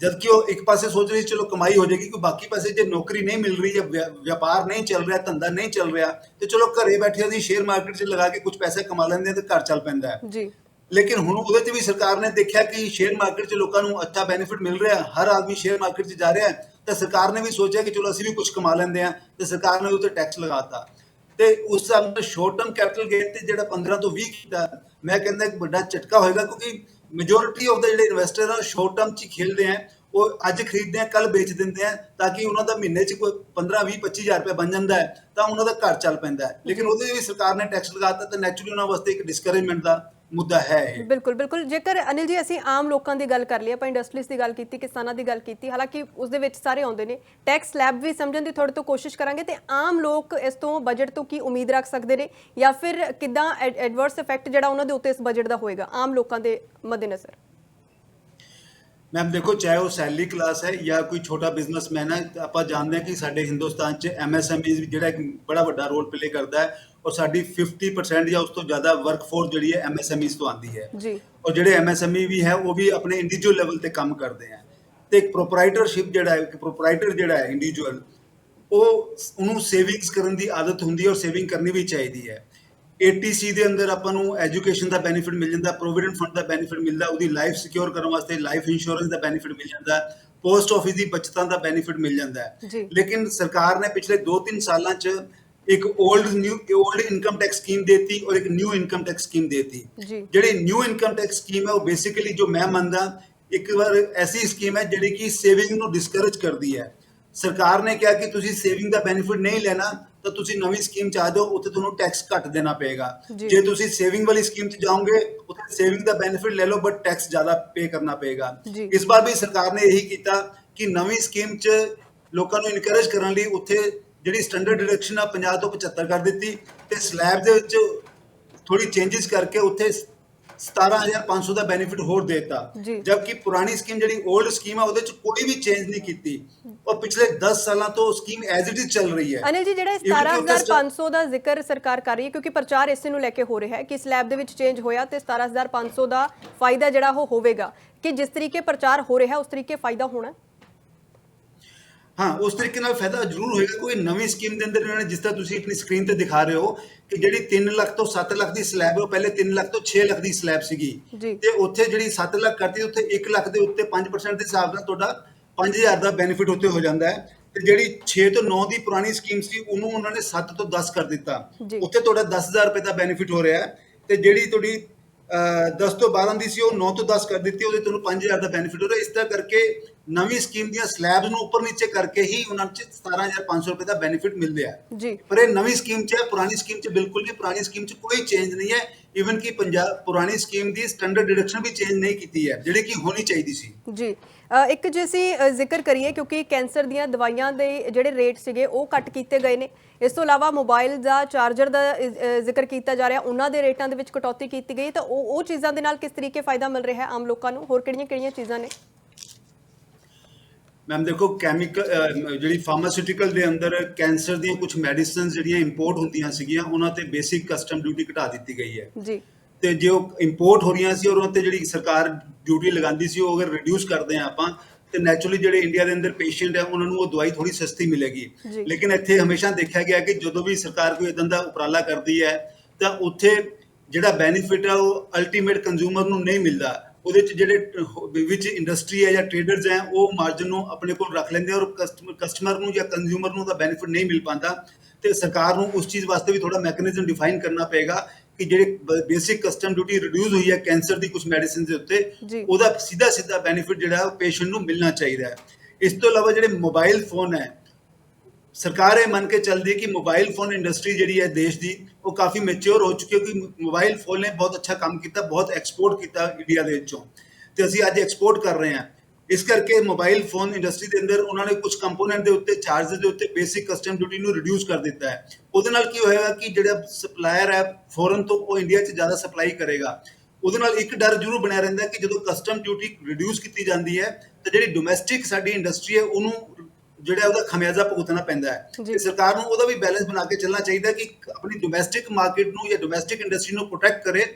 ਜਦਕਿ ਉਹ ਇੱਕ ਪਾਸੇ ਸੋਚ ਰਹੀ ਚਲੋ ਕਮਾਈ ਹੋ ਜਾਏਗੀ ਕੋਈ ਬਾਕੀ ਪਾਸੇ ਜੇ ਨੌਕਰੀ ਨਹੀਂ ਮਿਲ ਰਹੀ ਜਾਂ ਵਪਾਰ ਨਹੀਂ ਚੱਲ ਰਿਹਾ ਧੰਦਾ ਨਹੀਂ ਚੱਲ ਰਿਹਾ ਤੇ ਚਲੋ ਘਰੇ ਬੈਠੇ ਅਸੀਂ ਸ਼ੇਅਰ ਮਾਰਕੀਟ 'ਚ ਲਗਾ ਕੇ ਕੁਝ ਪੈਸੇ ਕਮਾ ਲੈਂਦੇ ਆ ਤੇ ਘਰ ਚੱਲ ਪੈਂਦਾ ਹੈ। ਜੀ। ਲੇਕਿਨ ਹੁਣ ਉਹਦੇ 'ਚ ਵੀ ਸਰਕਾਰ ਨੇ ਦੇਖਿਆ ਕਿ ਸ਼ੇਅਰ ਮਾਰਕੀਟ 'ਚ ਲੋਕਾਂ ਨੂੰ ਅੱਛਾ ਬੈਨੀਫਿਟ ਮਿਲ ਰਿਹਾ ਹਰ ਆਦਮੀ ਸ਼ੇਅਰ ਮਾਰਕੀਟ 'ਚ ਜਾ ਰਿਹਾ ਤਾਂ ਸਰਕਾਰ ਨੇ ਵੀ ਸੋਚਿਆ ਕਿ ਚਲੋ ਅਸੀਂ ਵੀ ਕੁਝ ਕਮਾ ਲੈਂਦੇ ਆ ਤੇ ਸਰਕਾਰ ਨੇ ਉਹਤੇ ਟੈਕਸ ਲਗਾਤਾ ਤੇ ਉਸ ਨਾਲ ਸ਼ਾਰਟ ਟਰਮ ਕੈਪੀਟਲ ਗੇਨ ਤੇ ਜਿਹੜਾ 15 ਤੋਂ 20 ਕੀਤਾ ਮੈਂ ਕਹਿੰਦਾ ਇੱਕ ਵੱਡਾ ਝਟਕਾ ਹੋਏਗਾ ਕਿਉਂਕਿ ਮੈਜੋਰਿਟੀ ਆਫ ਦਾ ਜਿਹੜੇ ਇਨਵੈਸਟਰ ਆ ਸ਼ਾਰਟ ਟਰਮ 'ਚ ਹੀ ਖੇਲਦੇ ਆ। ਉਹ ਅੱਜ ਖਰੀਦਦੇ ਆ ਕੱਲ ਵੇਚ ਦਿੰਦੇ ਆ, ਤਾਂ ਕਿ ਉਹਨਾਂ ਦਾ ਮਹੀਨੇ 'ਚ ਕੋਈ 15 20 25000 ਰੁਪਏ ਬਣ ਜਾਂਦਾ ਹੈ, ਤਾਂ ਉਹਨਾਂ ਦਾ ਘਰ ਚੱਲ ਪੈਂਦਾ ਹੈ। ਲੇਕਿਨ ਉਹਦੇ ਵੀ ਸਰਕਾਰ ਨੇ ਟੈਕਸ ਲਗਾਤਾ ਤਾਂ ਨੈਚੁਰਲੀ ਉਹਨਾਂ ਵਾਸਤੇ ਇੱਕ ਡਿਸਕਰੇਜਮੈਂਟ ਦਾ ਮੁੱਦਾ ਹੈ ਇਹ। ਬਿਲਕੁਲ ਬਿਲਕੁਲ। ਜੇਕਰ ਅਨਿਲ ਜੀ ਅਸੀਂ ਆਮ ਲੋਕਾਂ ਦੀ ਗੱਲ ਕਰ ਲਈ ਆਪਾਂ ਇੰਡਸਟਰੀਜ਼ ਦੀ ਗੱਲ ਕੀਤੀ ਕਿਸਾਨਾਂ ਦੀ ਗੱਲ ਕੀਤੀ ਹਾਲਾਂਕਿ ਉਸ ਦੇ ਵਿੱਚ ਸਾਰੇ ਆਉਂਦੇ ਨੇ ਟੈਕਸ ਸਲੈਬ ਵੀ ਸਮਝਣ ਦੀ ਥੋੜੇ ਤੋਂ ਕੋਸ਼ਿਸ਼ ਕਰਾਂਗੇ ਤੇ ਆਮ ਲੋਕ ਇਸ ਤੋਂ ਬਜਟ ਤੋਂ ਕੀ ਉਮੀਦ ਰੱਖ ਸਕਦੇ ਨੇ ਜਾਂ ਫਿਰ ਕਿਦਾਂ ਐਡਵਰਸ ਇਫੈਕਟ ਜਿਹੜਾ ਉਹਨਾਂ ਦੇ ਉੱਤੇ ਇਸ ਬਜਟ ਦਾ ਹੋਏਗਾ ਆਮ ਲੋਕਾਂ ਦੇ ਮੱਦੇਨਜ਼ਰ? ਮੈਮ ਦੇਖੋ ਚਾਹੇ ਉਹ ਸੈਲਰੀ ਕਲਾਸ ਹੈ ਜਾਂ ਕੋਈ ਛੋਟਾ ਬਿਜ਼ਨਸਮੈਨ ਹੈ ਆਪਾਂ ਜਾਣਦੇ ਹਾਂ ਕਿ ਸਾਡੇ ਹਿੰਦੁਸਤਾਨ 'ਚ ਐਮਐਸਐਮਈ ਜਿਹੜਾ ਇੱਕ ਬੜਾ ਵੱਡਾ ਰੋਲ ਪਲੇ ਕਰਦਾ ਹੈ। ਔਰ ਸਾਡੀ 50% ਜਾਂ ਉਸ ਤੋਂ ਜ਼ਿਆਦਾ ਵਰਕਫੋਰਸ ਜਿਹੜੀ ਹੈ ਐਮਐਸਐਮਈਜ਼ ਤੋਂ ਆਉਂਦੀ ਹੈ। ਜੀ। ਔਰ ਜਿਹੜੇ ਐਮਐਸਐਮਈ ਵੀ ਹੈ ਉਹ ਵੀ ਆਪਣੇ ਇੰਡੀਵਿਜੂਅਲ ਲੈਵਲ ਤੇ ਕੰਮ ਕਰਦੇ ਆ ਤੇ ਇੱਕ ਪ੍ਰੋਪਰਾਈਟਰਸ਼ਿਪ ਜਿਹੜਾ ਹੈ ਇੱਕ ਪ੍ਰੋਪਰਾਈਟਰ ਜਿਹੜਾ ਹੈ ਇੰਡੀਵਿਜੂਅਲ ਉਹ ਉਹਨੂੰ ਸੇਵਿੰਗਸ ਕਰਨ ਦੀ ਆਦਤ ਹੁੰਦੀ ਹੈ ਔਰ ਸੇਵਿੰਗ ਕਰਨੀ ਵੀ ਚਾਹੀਦੀ ਹੈ। ATC ਦੇ ਅੰਦਰ ਆਪਾਂ ਨੂੰ ਐਜੂਕੇਸ਼ਨ ਦਾ ਬੈਨੀਫਿਟ ਮਿਲ ਜਾਂਦਾ ਪ੍ਰੋਵੀਡੈਂਟ ਫੰਡ ਦਾ ਬੈਨੀਫਿਟ ਮਿਲਦਾ ਉਹਦੀ ਲਾਈਫ ਸਿਕਿਉਰ ਕਰਨ ਵਾਸਤੇ ਲਾਈਫ ਇੰਸ਼ੋਰੈਂਸ ਦਾ ਬੈਨੀਫਿਟ ਮਿਲ ਜਾਂਦਾ ਪੋਸਟ ਆਫਿਸ ਦੀ ਬਚਤਾਂ ਦਾ ਬੈਨੀਫਿਟ ਮਿਲ ਜਾਂਦਾ ਹੈ। ਲੇਕਿਨ ਸਰਕਾਰ ਨੇ ਪਿਛਲੇ 2-3 ਸਾਲਾਂ 'ਚ ਇੱਕ old new old income tax scheme ਦੇਤੀ ਔਰ ਇੱਕ ਨਿਊ ਇਨਕਮ ਟੈਕਸ ਸਕੀਮ ਦੇਤੀ। ਜੀ। ਜਿਹੜੀ ਨਿਊ ਇਨਕਮ ਟੈਕਸ ਸਕੀਮ ਹੈ ਉਹ ਬੇਸਿਕਲੀ ਜੋ ਮੈਂ ਮੰਨਦਾ ਇੱਕ ਵਾਰ ਐਸੀ ਸਕੀਮ ਹੈ ਜਿਹੜੀ ਕਿ ਸੇਵਿੰਗ ਨੂੰ ਡਿਸਕਰੇਜ ਕਰਦੀ ਹੈ। ਸਰਕਾਰ ਨੇ ਕਿਹਾ ਕਿ ਤੁਸੀਂ ਸੇਵਿੰਗ ਦਾ ਬੈਨੀਫਿਟ ਨਹੀਂ ਲੈਣਾ ਤਾਂ ਤੁਸੀਂ ਨਵੀਂ ਸਕੀਮ ਚ ਆ ਜਾਓ ਉੱਥੇ ਤੁਹਾਨੂੰ ਟੈਕਸ ਘੱਟ ਦੇਣਾ ਪਏਗਾ। ਜੀ। ਤੁਸੀਂ ਸੇਵਿੰਗ ਵਾਲੀ ਸਕੀਮ ਚ ਜਾਓਗੇ ਉੱਥੇ ਸੇਵਿੰਗ ਦਾ ਬੈਨੀਫਿਟ ਲੈ ਲਓ ਬਟ ਟੈਕਸ ਜ਼ਿਆਦਾ ਪੇ ਕਰਨਾ ਪਏਗਾ। ਇਸ ਵਾਰ ਵੀ ਸਰਕਾਰ ਨੇ ਇਹੀ ਕੀਤਾ ਕਿ ਨਵੀਂ ਸਕੀਮ ਚ ਲੋਕਾਂ ਨੂੰ ਇਨਕਰੇਜ ਕਰਨ ਲਈ ਉੱਥੇ ਜਿਹੜੀ ਸਟੈਂਡਰਡ ਡਿਡਕਸ਼ਨ ਆ 50 ਤੋਂ 75 ਕਰ ਦਿੱਤੀ ਤੇ ਸਲੈਬ ਦੇ ਵਿੱਚ ਥੋੜੀ ਚੇਂजेस ਕਰਕੇ ਉੱਥੇ 17500 ਦਾ ਬੈਨੀਫਿਟ ਹੋਰ ਦੇਤਾ। ਜਦਕਿ ਪੁਰਾਣੀ ਸਕੀਮ ਜਿਹੜੀ 올ਡ ਸਕੀਮ ਆ ਉਹਦੇ ਚ ਕੋਈ ਵੀ ਚੇਂਜ ਨਹੀਂ ਕੀਤੀ। ਉਹ ਪਿਛਲੇ 10 ਸਾਲਾਂ ਤੋਂ ਸਕੀਮ ਐਜ਼ ਇਟ ਇਜ਼ ਚੱਲ ਰਹੀ ਹੈ। ਅਨਿਲ ਜੀ ਜਿਹੜਾ 17500 ਦਾ ਜ਼ਿਕਰ ਸਰਕਾਰ ਕਰ ਰਹੀ ਹੈ ਕਿਉਂਕਿ ਪ੍ਰਚਾਰ ਇਸੇ ਨੂੰ ਲੈ ਕੇ ਹੋ ਰਿਹਾ ਹੈ ਕਿ ਸਲੈਬ ਦੇ ਵਿੱਚ ਚੇਂਜ ਹੋਇਆ ਤੇ 17500 ਦਾ ਫਾਇਦਾ ਜਿਹੜਾ ਉਹ ਹੋਵੇਗਾ। ਕਿ ਜਿਸ ਤਰੀਕੇ ਪ੍ਰਚਾਰ ਹੋ ਰਿਹਾ ਉਸ ਤਰੀਕੇ ਫਾਇਦਾ ਹੋਣਾ ਹਾਂ ਉਸ ਤਰੀਕੇ ਨਾਲ ਫਾਇਦਾ ਜ਼ਰੂਰ ਹੋਏਗਾ। ਕੋਈ ਨਵੀਂ ਸਕੀਮ ਦੇ ਅੰਦਰ ਇਹਨਾਂ ਨੇ ਜਿਸ ਤਰ੍ਹਾਂ ਤੁਸੀਂ ਆਪਣੀ ਸਕਰੀਨ ਤੇ ਦਿਖਾ ਰਹੇ ਹੋ ਕਿ ਜਿਹੜੀ 3 ਲੱਖ ਤੋਂ 7 ਲੱਖ ਦੀ ਸਲੈਬ ਉਹ ਪਹਿਲੇ 3 ਲੱਖ ਤੋਂ 6 ਲੱਖ ਦੀ ਸਲੈਬ ਸੀਗੀ। ਤੇ ਉੱਥੇ ਜਿਹੜੀ 7 ਲੱਖ ਕਰਤੀ ਉੱਥੇ 1 ਲੱਖ ਦੇ ਉੱਤੇ 5% ਦੇ ਹਿਸਾਬ ਨਾਲ ਤੁਹਾਡਾ 5000 ਦਾ ਬੈਨੀਫਿਟ ਉੱਤੇ ਹੋ ਜਾਂਦਾ ਹੈ। ਤੇ ਜਿਹੜੀ 6 ਤੋਂ 9 ਦੀ ਪੁਰਾਣੀ ਸਕੀਮ ਸੀ ਉਹਨੂੰ ਉਹਨਾਂ ਨੇ 7 ਤੋਂ 10 ਕਰ ਦਿੱਤਾ। ਉੱਥੇ ਤੁਹਾਡਾ 10000 ਰੁਪਏ ਦਾ ਬੈਨੀਫਿਟ ਹੋ ਰਿਹਾ ਹੈ। ਤੇ ਜਿਹੜੀ ਤੁਹਾਡੀ ਅਹ, 10 ਤੋਂ 12 ਦੀ ਸੀ ਉਹ 9 ਤੋਂ 10 ਕਰ ਦਿੱਤੀ ਉਹਦੇ ਤੁਹਾਨੂੰ 5000 ਦਾ ਬੈਨੀਫਿਟ ਹੋ ਰਿਹਾ ਇਸ ਤਰ੍ਹਾਂ ਕਰਕੇ ਨਵੀਂ ਸਕੀਮ ਦੀਆਂ ਸਲੈਬਸ ਨੂੰ ਉੱਪਰ ਨੀਚੇ ਕਰਕੇ ਹੀ ਉਹਨਾਂ ਚ 17500 ਰੁਪਏ ਦਾ ਬੈਨੀਫਿਟ ਮਿਲਦਾ ਹੈ ਜੀ। ਪਰ ਇਹ ਨਵੀਂ ਸਕੀਮ ਚ ਹੈ ਪੁਰਾਣੀ ਸਕੀਮ ਚ ਬਿਲਕੁਲ ਨਹੀਂ ਪੁਰਾਣੀ ਸਕੀਮ ਚ ਕੋਈ ਚੇਂਜ ਨਹੀਂ ਹੈ। ਇਵਨ ਕਿ ਪੰਜਾਬ ਪੁਰਾਣੀ ਸਕੀਮ ਦੀ ਸਟੈਂਡਰਡ ਡਿਡਕਸ਼ਨ ਵੀ ਚੇਂਜ ਨਹੀਂ ਕੀਤੀ ਹੈ ਜਿਹੜੀ ਕਿ ਹੋਣੀ ਚਾਹੀਦੀ ਸੀ। ਜੀ। ਇੱਕ ਜੇ ਅਸੀਂ ਜ਼ਿਕਰ ਕਰੀਏ ਕਿਉਂਕਿ ਕੈਂਸਰ ਦੀਆਂ ਦਵਾਈਆਂ ਦੇ ਜਿਹੜੇ ਰੇਟ ਸੀਗੇ ਉਹ ਕੱਟ ਕੀਤੇ ਗਏ ਨੇ। ਇਸ ਤੋਂ ਇਲਾਵਾ ਮੋਬਾਈਲ ਦਾ ਚਾਰਜਰ ਦਾ ਜ਼ਿਕਰ ਕੀਤਾ ਜਾ ਰਿਹਾ ਉਹਨਾਂ ਦੇ ਰੇਟਾਂ ਦੇ ਵਿੱਚ ਕਟੌਤੀ ਕੀਤੀ ਗਈ ਤਾਂ ਉਹ ਉਹ ਚੀਜ਼ਾਂ ਦੇ ਨਾਲ ਕਿਸ ਤਰੀਕੇ ਫਾਇਦਾ ਮਿਲ ਰਿਹਾ ਹੈ ਆਮ ਲੋਕਾਂ ਨੂੰ? ਹੋਰ ਕਿਹੜੀਆਂ-ਕਿਹੜੀਆਂ ਚੀਜ਼ਾਂ ਨੇ? ਮੈਮ ਦੇਖੋ ਕੈਮੀਕਲ ਜਿਹੜੀ ਫਾਰਮਾਸਿਊਟੀਕਲ ਦੇ ਅੰਦਰ ਕੈਂਸਰ ਦੀਆਂ ਕੁਝ ਮੈਡੀਸਿਨਸ ਜਿਹੜੀਆਂ ਇੰਪੋਰਟ ਹੁੰਦੀਆਂ ਸੀਗੀਆਂ ਉਹਨਾਂ ਤੇ ਬੇਸਿਕ ਕਸਟਮ ਡਿਊਟੀ ਘਟਾ ਦਿੱਤੀ ਗਈ ਹੈ। ਜੀ। ਤੇ ਜੇ ਉਹ ਇੰਪੋਰਟ ਹੋ ਰਹੀਆਂ ਸੀ ਔਰ ਉਹਨਾਂ ਤੇ ਜਿਹੜੀ ਸਰਕਾਰ ਡਿਊਟੀ ਲਗਾਉਂਦੀ ਸੀ ਉਹ ਅਗਰ ਰਿਡਿਊਸ ਕਰਦੇ ਆ ਆਪਾਂ ਤੇ ਨੈਚੁਰਲੀ ਜਿਹੜੇ ਇੰਡੀਆ ਦੇ ਅੰਦਰ ਪੇਸ਼ੈਂਟ ਹੈ ਉਹਨਾਂ ਨੂੰ ਉਹ ਦਵਾਈ ਥੋੜੀ ਸਸਤੀ ਮਿਲੇਗੀ। ਲੇਕਿਨ ਇੱਥੇ ਹਮੇਸ਼ਾ ਦੇਖਿਆ ਗਿਆ ਕਿ ਜਦੋਂ ਵੀ ਸਰਕਾਰ ਕੋਈ ਇਦਾਂ ਦਾ ਉਪਰਾਲਾ ਕਰਦੀ ਹੈ ਤਾਂ ਉੱਥੇ ਜਿਹੜਾ ਬੈਨੀਫਿਟ ਹੈ ਉਹ ਅਲਟੀਮੇਟ ਕੰਜ਼ਿਊਮਰ ਨੂੰ ਨਹੀਂ ਮਿਲਦਾ। ਉਹਦੇ ਚ ਜਿਹੜੇ ਵਿੱਚ ਇੰਡਸਟਰੀ ਹੈ ਜਾਂ ਟ੍ਰੇਡਰਸ ਹੈ ਉਹ ਮਾਰਜਨ ਨੂੰ ਆਪਣੇ ਕੋਲ ਰੱਖ ਲੈਂਦੇ ਔਰ ਕਸਟਮਰ ਕਸਟਮਰ ਨੂੰ ਜਾਂ ਕੰਜ਼ਿਊਮਰ ਨੂੰ ਉਹਦਾ ਬੈਨੀਫਿਟ ਨਹੀਂ ਮਿਲ ਪਾਉਂਦਾ ਤੇ ਸਰਕਾਰ ਨੂੰ ਉਸ ਚੀਜ਼ ਵਾਸਤੇ ਵੀ ਥੋੜਾ ਮੈਕੈਨਿਜ਼ਮ ਡਿਫਾਈਨ ਕਰਨਾ ਪਏਗਾ ਕਿ ਜਿਹੜੇ ਬੇਸਿਕ ਕਸਟਮ ਡਿਊਟੀ ਰਿਡਿਊਸ ਹੋਈ ਹੈ ਕੈਂਸਰ ਦੀ ਕੁਝ ਮੈਡੀਸਿਨ ਦੇ ਉੱਤੇ। ਉਹਦਾ ਸਿੱਧਾ ਸਿੱਧਾ ਬੈਨੀਫਿਟ ਜਿਹੜਾ ਉਹ ਪੇਸ਼ੈਂਟ ਨੂੰ ਮਿਲਣਾ ਚਾਹੀਦਾ ਹੈ ਇਸ ਤੋਂ ਇਲਾਵਾ ਜਿਹੜੇ ਮੋਬਾਈਲ ਫੋਨ ਹੈ ਸਰਕਾਰ ਇਹ ਮੰਨ ਕੇ ਚੱਲਦੀ ਹੈ ਕਿ ਮੋਬਾਈਲ ਫੋਨ ਇੰਡਸਟਰੀ ਜਿਹੜੀ ਹੈ ਦੇਸ਼ ਦੀ ਉਹ ਕਾਫੀ ਮੈਚੁਰ ਹੋ ਚੁੱਕੀ ਹੈ ਕਿ ਮੋਬਾਈਲ ਫੋਨ ਨੇ ਬਹੁਤ ਅੱਛਾ ਕੰਮ ਕੀਤਾ, ਬਹੁਤ ਐਕਸਪੋਰਟ ਕੀਤਾ ਇੰਡੀਆ ਦੇ ਵਿੱਚੋਂ। ਤੇ ਅਸੀਂ ਅੱਜ ਐਕਸਪੋਰਟ ਕਰ ਰਹੇ ਹਾਂ। ਇਸ ਕਰਕੇ ਮੋਬਾਈਲ ਫੋਨ ਇੰਡਸਟਰੀ ਦੇ ਅੰਦਰ ਉਹਨਾਂ ਨੇ ਕੁਝ ਕੰਪੋਨੈਂਟ ਦੇ ਉੱਤੇ ਚਾਰजेस ਦੇ ਉੱਤੇ ਬੇਸਿਕ ਕਸਟਮ ਡਿਊਟੀ ਨੂੰ ਰਿਡਿਊਸ ਕਰ ਦਿੱਤਾ ਹੈ। ਉਹਦੇ ਨਾਲ ਕੀ ਹੋਏਗਾ ਕਿ ਜਿਹੜਾ ਸਪਲਾਇਰ ਹੈ ਫੋਰਨ ਤੋਂ, ਉਹ ਇੰਡੀਆ 'ਚ ਜ਼ਿਆਦਾ ਸਪਲਾਈ ਕਰੇਗਾ। ਉਹਦੇ ਨਾਲ ਇੱਕ ਡਰ ਜ਼ਰੂਰ ਬਣਿਆ ਰਹਿੰਦਾ ਕਿ ਜਦੋਂ ਕਸਟਮ ਡਿਊਟੀ ਰਿਡਿਊਸ ਕੀਤੀ ਜਾਂਦੀ ਹੈ, ਤਾਂ ਜਿਹੜੀ ਡੋਮੈਸਟਿਕ ਸਾਡੀ ਇੰਡਸਟਰੀ ਹੈ, ਉਹਨੂੰ ਜਿਹੜਾ ਉਹਦਾ ਖਮਿਆਜ਼ਾ ਭੁਗਤਣਾ ਪੈਂਦਾ ਹੈ। ਤੇ ਸਰਕਾਰ ਨੂੰ ਉਹਦਾ ਵੀ ਬੈਲੈਂਸ ਬਣਾ ਕੇ ਚੱਲਣਾ ਚਾਹੀਦਾ ਕਿ ਆਪਣੀ ਡੋਮੈਸਟਿਕ ਮਾਰਕੀਟ ਨੂੰ ਜਾਂ ਡੋਮੈਸਟਿਕ ਇੰਡਸਟਰੀ ਨੂੰ ਪ੍ਰੋਟੈਕਟ ਕਰੇ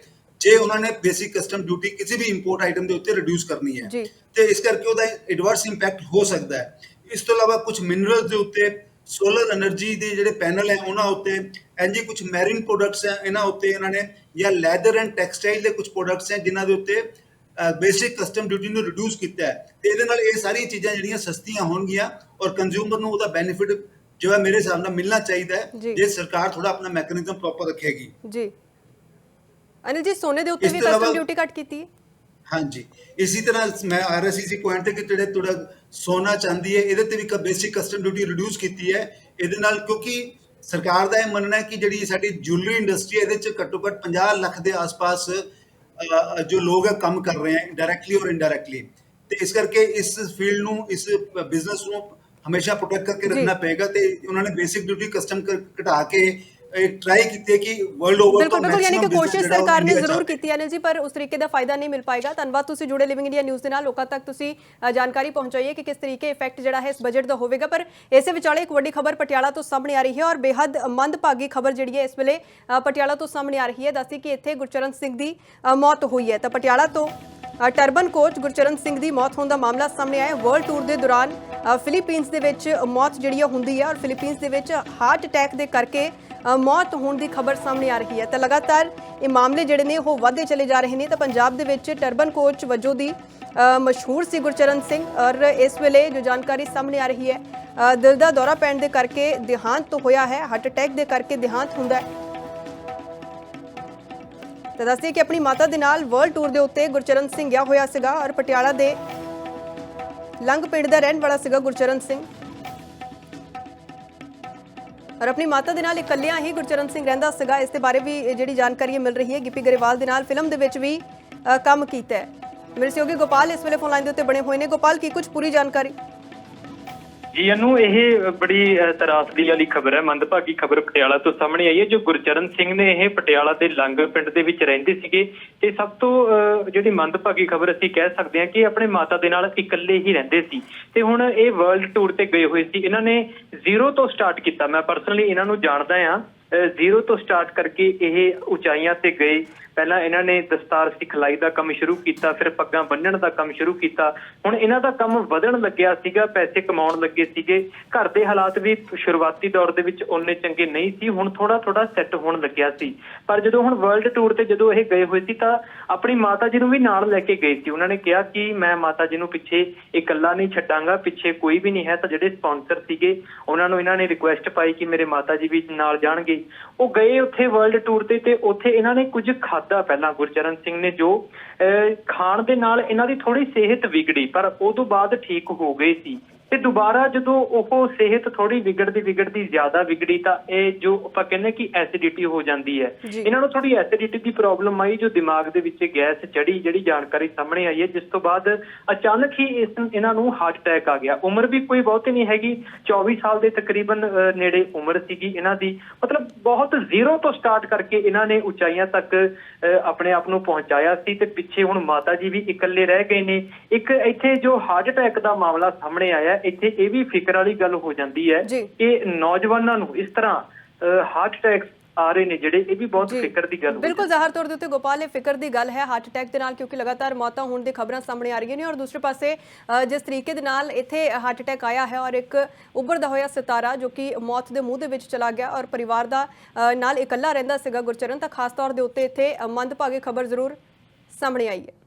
ਜੇ ਉਹਨਾਂ ਨੇ ਬੇਸਿਕ ਕਸਟਮ ਡਿਊਟੀ ਕਿਸੇ ਵੀ ਇੰਪੋਰਟ ਆਈਟਮ ਦੇ ਉੱਤੇ ਰਿਡਿਊਸ ਕਰਨੀ ਹੈ। ਤੇ ਇਸ ਕਰਕੇ ਉਹਦਾ ਐਡਵਰਸ ਇੰਪੈਕਟ ਹੋ ਸਕਦਾ ਹੈ। ਇਸ ਤੋਂ ਇਲਾਵਾ ਕੁਝ ਮਿਨਰਲਸ ਦੇ ਉੱਤੇ ਸੋਲਰ એનર્ਜੀ ਦੇ ਜਿਹੜੇ ਪੈਨਲ ਹੈ ਉਹਨਾਂ ਉੱਤੇ ਐਂਜੀ ਕੁਝ ਮੈਰੀਨ ਪ੍ਰੋਡਕਟਸ ਹੈ ਇਹਨਾਂ ਉੱਤੇ ਇਹਨਾਂ ਨੇ ਜਾਂ ਲੈਦਰ ਐਂਡ ਟੈਕਸਟਾਈਲ ਦੇ ਕੁਝ ਪ੍ਰੋਡਕਟਸ ਹੈ ਜਿਨ੍ਹਾਂ ਦੇ ਉੱਤੇ ਬੇਸਿਕ ਕਸਟਮ ਡਿਊਟੀ ਨੂੰ ਰਿਡਿਊਸ ਕੀਤਾ ਹੈ। ਤੇ ਇਹਦੇ ਨਾਲ ਇਹ ਸਾਰੀਆਂ ਚੀਜ਼ਾਂ ਜਿਹੜੀਆਂ ਸਸਤੀਆਂ ਹੋਣਗੀਆਂ ਔਰ ਕੰਜ਼ਿਊਮਰ ਨੂੰ ਉਹਦਾ ਬੈਨੀਫਿਟ ਜੋ ਹੈ ਮੇਰੇ ਹਿਸਾਬ ਨਾਲ ਮਿਲਣਾ ਚਾਹੀਦਾ। ਹੈ ਜੇ। ਸਰਕਾਰ ਥੋੜਾ ਆਪਣਾ ਮੈਕੈਨਿਜ਼ਮ ਪ੍ਰੋਪਰ ਰੱਖੇਗੀ। ਜੀ। ਅਨਿਲ ਜੀ ਸੋਨੇ ਦੇ ਉੱਤੇ ਵੀ ਕਸਟਮ ਡਿਊਟੀ ਕੱਟ ਕੀਤੀ? ਹੈ ਹਾਂਜੀ। ਇਸੇ ਤਰ੍ਹਾਂ ਮੈਂ ਆ ਰਿਹਾ ਸੀ ਸੀ ਪੁਆਇੰਟ ਤੇ ਕਿ ਜਿਹੜੇ ਤੁਹਾਡਾ ਸੋਨਾ ਚਾਂਦੀ ਹੈ ਇਹਦੇ ਤੇ ਵੀ ਬੇਸਿਕ ਕਸਟਮ ਡਿਊਟੀ ਰਿਡਿਊਸ ਕੀਤੀ ਹੈ। ਇਹਦੇ ਨਾਲ ਕਿਉਂਕਿ ਸਰਕਾਰ ਦਾ ਇਹ ਮੰਨਣਾ ਹੈ ਕਿ ਜਿਹੜੀ ਸਾਡੀ ਜੁਐਲਰੀ ਇੰਡਸਟਰੀ ਇਹਦੇ ਚ ਘੱਟੋ ਘੱਟ 50 ਲੱਖ ਦੇ ਆਸ-ਪਾਸ ਜੋ ਲੋਕ ਕੰਮ ਕਰ ਰਹੇ ਹਨ ਡਾਇਰੈਕਟਲੀ ਔਰ ਇਨਡਾਇਰੈਕਟਲੀ ਤੇ ਇਸ ਕਰਕੇ ਇਸ ਫੀਲਡ ਨੂੰ ਇਸ ਬਿਜ਼ਨਸ ਨੂੰ ਹਮੇਸ਼ਾ ਪ੍ਰੋਟੈਕਟ ਕਰਕੇ। ਰੱਖਣਾ ਪਏਗਾ ਤੇ ਉਹਨਾਂ ਨੇ ਬੇਸਿਕ ਡਿਊਟੀ ਕਸਟਮ ਘਟਾ ਕੇ ਟਰਾਈ ਕੀਤੀ ਹੈ ਕਿ ਵਰਲਡ ਓਵਰ ਬਿਲਕੁਲ ਬਿਲਕੁਲ ਯਾਨੀ ਕਿ ਕੋਸ਼ਿਸ਼ ਸਰਕਾਰ ਨੇ ਜ਼ਰੂਰ ਕੀਤੀ ਹੈ ਨੇ ਜੀ ਪਰ ਉਸ ਤਰੀਕੇ ਦਾ ਫਾਇਦਾ ਨਹੀਂ ਮਿਲ ਪਾਏਗਾ। ਧੰਨਵਾਦ ਤੁਸੀਂ ਜੁੜੇ ਲਿਵਿੰਗ ਇੰਡੀਆ ਨਿਊਜ਼ ਦੇ ਨਾਲ। ਲੋਕਾਂ ਤੱਕ ਤੁਸੀਂ ਜਾਣਕਾਰੀ ਪਹੁੰਚਾਈ ਹੈ ਕਿ ਕਿਸ ਤਰੀਕੇ ਇਫੈਕਟ ਜਿਹੜਾ ਹੈ ਇਸ ਬਜਟ ਦਾ ਹੋਵੇਗਾ। ਪਰ ਇਸੇ ਵਿਚਾਲੇ ਇੱਕ ਵੱਡੀ ਖਬਰ ਪਟਿਆਲਾ ਤੋਂ ਸਾਹਮਣੇ ਆ ਰਹੀ ਹੈ ਔਰ ਬੇहद ਮੰਦਭਾਗੀ ਖਬਰ ਜਿਹੜੀ ਹੈ ਇਸ ਵੇਲੇ ਪਟਿਆਲਾ ਤੋਂ ਸਾਹਮਣੇ ਆ ਰਹੀ ਹੈ। ਦੱਸੀ ਕਿ ਇੱਥੇ ਗੁਰਚਰਨ ਸਿੰਘ ਦੀ ਮੌਤ ਹੋਈ ਹੈ। ਤਾਂ ਪਟਿਆਲਾ ਤੋਂ ਟਰਬਨ ਕੋਚ ਗੁਰਚਰਨ ਸਿੰਘ ਦੀ ਮੌਤ ਹੋਣ ਦਾ ਮਾਮਲਾ ਸਾਹਮਣੇ ਆਇਆ ਵਰਲਡ ਟੂਰ ਦੇ ਦੌਰਾਨ ਫਿਲੀਪੀਨਸ ਦੇ ਵਿੱਚ ਮੌਤ ਜਿਹੜੀ ਹੁੰਦੀ ਹੈ ਔਰ ਫਿਲੀਪੀਨਸ ਦੇ ਵਿੱਚ ਹਾਰਟ ਅਟੈਕ ਦੇ ਕਰਕੇ ਮੌਤ ਹੋਣ ਦੀ ਖਬਰ ਸਾਹਮਣੇ ਆ ਰਹੀ ਹੈ। ਤਾਂ ਲਗਾਤਾਰ ਇਹ ਮਾਮਲੇ ਜਿਹੜੇ ਨੇ ਉਹ ਵਧਦੇ ਚਲੇ ਜਾ ਰਹੇ ਨੇ। ਤਾਂ ਪੰਜਾਬ ਦੇ ਵਿੱਚ ਟਰਬਨ ਕੋਚ ਵਜੋਂ ਦੀ ਅ, ਮਸ਼ਹੂਰ ਸੀ ਗੁਰਚਰਨ ਸਿੰਘ। ਔਰ ਇਸ ਵੇਲੇ ਜੋ ਜਾਣਕਾਰੀ ਸਾਹਮਣੇ ਆ ਰਹੀ ਹੈ ਦਿਲ ਦਾ ਦੌਰਾ ਪੈਣ ਦੇ ਕਰਕੇ ਦੇਹਾਂਤ ਹੋਇਆ ਹੈ। ਹਾਰਟ ਅਟੈਕ ਦੇ ਕਰਕੇ ਦੇਹਾਂਤ ਹੁੰਦਾ ਹੈ। ਤਾਂ ਦੱਸਦੇ ਕਿ ਆਪਣੀ ਮਾਤਾ ਦੇ ਨਾਲ ਵਰਲਡ ਟੂਰ ਦੇ ਉੱਤੇ ਗੁਰਚਰਨ ਸਿੰਘ ਗਿਆ ਹੋਇਆ ਸੀਗਾ। ਔਰ ਪਟਿਆਲਾ ਦੇ ਲੰਗ ਪਿੰਡ ਦਾ ਰਹਿਣ ਵਾਲਾ ਸੀਗਾ ਗੁਰਚਰਨ ਸਿੰਘ। ਔਰ ਆਪਣੀ ਮਾਤਾ ਦੇ ਨਾਲ ਇਕੱਲਿਆਂ ਹੀ ਗੁਰਚਰਨ ਸਿੰਘ ਰਹਿੰਦਾ ਸੀਗਾ। ਇਸ ਦੇ ਬਾਰੇ ਵੀ ਜਿਹੜੀ ਜਾਣਕਾਰੀ ਮਿਲ ਰਹੀ ਹੈ। ਗਿੱਪੀ ਗਰੇਵਾਲ ਦੇ ਨਾਲ ਫਿਲਮ ਦੇ ਵਿੱਚ ਵੀ ਕੰਮ ਕੀਤਾ ਹੈ। ਮੇਰੇ ਸਹਿਯੋਗੀ ਗੋਪਾਲ ਇਸ ਵੇਲੇ ਫੋਨ ਲਾਈਨ ਦੇ ਉੱਤੇ ਬਣੇ ਹੋਏ ਨੇ। ਗੋਪਾਲ, ਕੀ ਕੁਝ ਪੂਰੀ ਜਾਣਕਾਰੀ? ਜੀ ਅਨੂ ਇਹ ਬੜੀ ਤਰਾਸਦੀ ਵਾਲੀ ਖਬਰ ਹੈ ਮੰਦਭਾਗੀ ਖਬਰ ਪਟਿਆਲਾ ਤੋਂ ਸਾਹਮਣੇ ਆਈ ਹੈ ਜੋ ਗੁਰਚਰਨ ਸਿੰਘ ਨੇ ਇਹ ਪਟਿਆਲਾ ਦੇ ਲੰਗ ਪਿੰਡ ਦੇ ਵਿੱਚ ਰਹਿੰਦੇ ਸੀਗੇ ਤੇ ਸਭ ਤੋਂ ਅ, ਜਿਹੜੀ ਮੰਦਭਾਗੀ ਖਬਰ ਅਸੀਂ ਕਹਿ ਸਕਦੇ ਹਾਂ ਕਿ ਆਪਣੇ ਮਾਤਾ ਦੇ ਨਾਲ ਇਕੱਲੇ ਹੀ ਰਹਿੰਦੇ ਸੀ ਤੇ ਹੁਣ ਇਹ ਵਰਲਡ ਟੂਰ ਤੇ ਗਏ ਹੋਏ ਸੀ। ਇਹਨਾਂ ਨੇ ਜ਼ੀਰੋ ਤੋਂ ਸਟਾਰਟ ਕੀਤਾ। ਮੈਂ ਪਰਸਨਲੀ ਇਹਨਾਂ ਨੂੰ ਜਾਣਦਾ ਹਾਂ ਜ਼ੀਰੋ ਤੋਂ ਸਟਾਰਟ ਕਰਕੇ ਇਹ ਉਚਾਈਆਂ ਤੇ ਗਏ। ਪਹਿਲਾਂ ਇਹਨਾਂ ਨੇ ਦਸਤਾਰ ਸਿਖਲਾਈ ਦਾ ਕੰਮ ਸ਼ੁਰੂ ਕੀਤਾ, ਫਿਰ ਪੱਗਾਂ ਬੰਨਣ ਦਾ ਕੰਮ ਸ਼ੁਰੂ ਕੀਤਾ। ਹੁਣ ਇਹਨਾਂ ਦਾ ਕੰਮ ਵਧਣ ਲੱਗਿਆ ਸੀਗਾ, ਪੈਸੇ ਕਮਾਉਣ ਲੱਗੇ ਸੀਗੇ। ਘਰ ਦੇ ਹਾਲਾਤ ਵੀ ਸ਼ੁਰੂਆਤੀ ਦੌਰ ਦੇ ਵਿੱਚ ਓਨੇ ਚੰਗੇ ਨਹੀਂ ਸੀ, ਹੁਣ ਥੋੜਾ ਥੋੜਾ ਸੈੱਟ ਹੋਣ ਲੱਗਿਆ ਸੀ। ਪਰ ਜਦੋਂ ਹੁਣ ਵਰਲਡ ਟੂਰ ਤੇ ਜਦੋਂ ਇਹ ਗਏ ਹੋਏ ਸੀ ਤਾਂ ਆਪਣੀ ਮਾਤਾ ਜੀ ਨੂੰ ਵੀ ਨਾਲ ਲੈ ਕੇ ਗਏ ਸੀ। ਉਹਨਾਂ ਨੇ ਕਿਹਾ ਕਿ ਮੈਂ ਮਾਤਾ ਜੀ ਨੂੰ ਪਿੱਛੇ ਇਕੱਲਾ ਨਹੀਂ ਛੱਡਾਂਗਾ, ਪਿੱਛੇ ਕੋਈ ਵੀ ਨਹੀਂ ਹੈ ਤਾਂ ਜਿਹੜੇ ਸਪਾਂਸਰ ਸੀਗੇ, ਉਹਨਾਂ ਨੂੰ ਇਹਨਾਂ ਨੇ ਰਿਕੁਐਸਟ ਪਾਈ ਕਿ ਮੇਰੇ ਮਾਤਾ ਜੀ ਵੀ ਨਾਲ ਜਾਣਗੇ। ਉਹ ਗਏ ਉੱਥੇ ਵਰਲਡ ਟੂਰ ਤੇ ਤੇ ਉੱਥੇ ਇਹਨਾਂ ਨੇ ਕੁਝ ਖਾਦਾ ਪਹਿਲਾਂ ਗੁਰਚਰਨ ਸਿੰਘ ਨੇ ਜੋ ਅਹ, ਖਾਣ ਦੇ ਨਾਲ ਇਹਨਾਂ ਦੀ ਥੋੜੀ ਸਿਹਤ ਵਿਗੜੀ ਪਰ ਉਹ ਤੋਂ ਬਾਅਦ ਠੀਕ ਹੋ ਗਏ ਸੀ। ਤੇ ਦੁਬਾਰਾ ਜਦੋਂ ਉਹ ਸਿਹਤ ਥੋੜੀ ਵਿਗੜਦੀ ਵਿਗੜਦੀ ਜ਼ਿਆਦਾ ਵਿਗੜੀ ਤਾਂ ਇਹ ਜੋ ਆਪਾਂ ਕਹਿੰਦੇ ਕਿ ਐਸਿਡਿਟੀ ਹੋ ਜਾਂਦੀ ਹੈ। ਇਹਨਾਂ ਨੂੰ ਥੋੜੀ ਐਸਿਡਿਟੀ ਦੀ ਪ੍ਰੋਬਲਮ ਆਈ ਜੋ ਦਿਮਾਗ ਦੇ ਵਿੱਚ ਗੈਸ ਚੜੀ ਜਿਹੜੀ ਜਾਣਕਾਰੀ ਸਾਹਮਣੇ ਆਈ ਹੈ ਜਿਸ ਤੋਂ ਬਾਅਦ ਅਚਾਨਕ ਹੀ ਇਸ ਇਹਨਾਂ ਨੂੰ ਹਾਰਟ ਅਟੈਕ ਆ ਗਿਆ। ਉਮਰ ਵੀ ਕੋਈ ਬਹੁਤੀ ਨਹੀਂ ਹੈਗੀ 24 ਸਾਲ ਦੇ ਤਕਰੀਬਨ ਨੇੜੇ ਉਮਰ ਸੀਗੀ ਇਹਨਾਂ ਦੀ। ਮਤਲਬ ਬਹੁਤ ਜ਼ੀਰੋ ਤੋਂ ਸਟਾਰਟ ਕਰਕੇ ਇਹਨਾਂ ਨੇ ਉਚਾਈਆਂ ਤੱਕ ਆਪਣੇ ਆਪ ਨੂੰ ਪਹੁੰਚਾਇਆ ਸੀ ਤੇ ਪਿੱਛੇ ਹੁਣ ਮਾਤਾ ਜੀ ਵੀ ਇਕੱਲੇ ਰਹਿ ਗਏ ਨੇ। ਇੱਕ ਇੱਥੇ ਜੋ ਹਾਰਟ ਅਟੈਕ ਦਾ ਮਾਮਲਾ ਸਾਹਮਣੇ ਆਇਆ ਇੱਥੇ ਇਹ ਵੀ ਫਿਕਰ ਵਾਲੀ ਗੱਲ ਹੋ ਜਾਂਦੀ ਹੈ। ਕਿ ਨੌਜਵਾਨਾਂ ਨੂੰ ਇਸ ਤਰ੍ਹਾਂ ਹਾਰਟ ਅਟੈਕ ਆ ਰਹੇ ਨੇ ਜਿਹੜੇ ਇਹ ਵੀ ਬਹੁਤ। ਫਿਕਰ ਦੀ ਗੱਲ ਹੋ ਬਿਲਕੁਲ ਜ਼ਾਹਰ ਤੌਰ ਦੇ ਉੱਤੇ ਗੋਪਾਲ ਇਹ ਫਿਕਰ ਦੀ ਗੱਲ ਹੈ ਹਾਰਟ ਅਟੈਕ ਦੇ ਨਾਲ ਕਿਉਂਕਿ ਲਗਾਤਾਰ ਮੌਤਾਂ ਹੋਣ ਦੀ ਖਬਰਾਂ ਸਾਹਮਣੇ ਆ ਰਹੀਆਂ ਨੇ ਔਰ ਦੂਸਰੇ ਪਾਸੇ ਜਿਸ ਤਰੀਕੇ ਦੇ ਨਾਲ ਇੱਥੇ ਹਾਰਟ ਅਟੈਕ ਆਇਆ ਹੈ ਔਰ ਇੱਕ ਉੱਭਰਦਾ ਹੋਇਆ ਸਿਤਾਰਾ ਜੋ ਕਿ ਮੌਤ ਦੇ ਮੂੰਹ ਦੇ ਵਿੱਚ ਚਲਾ ਗਿਆ ਔਰ ਪਰਿਵਾਰ ਦਾ ਨਾਲ ਇਕੱਲਾ ਰਹਿੰਦਾ ਸੀਗਾ ਗੁਰਚਰਨ ਤਾਂ ਖਾਸ ਤੌਰ ਦੇ ਉੱਤੇ ਇੱਥੇ ਮੰਦਭਾਗੀ ਖਬਰ ਜ਼ਰੂਰ ਸਾਹਮਣੇ ਆਈ ਹੈ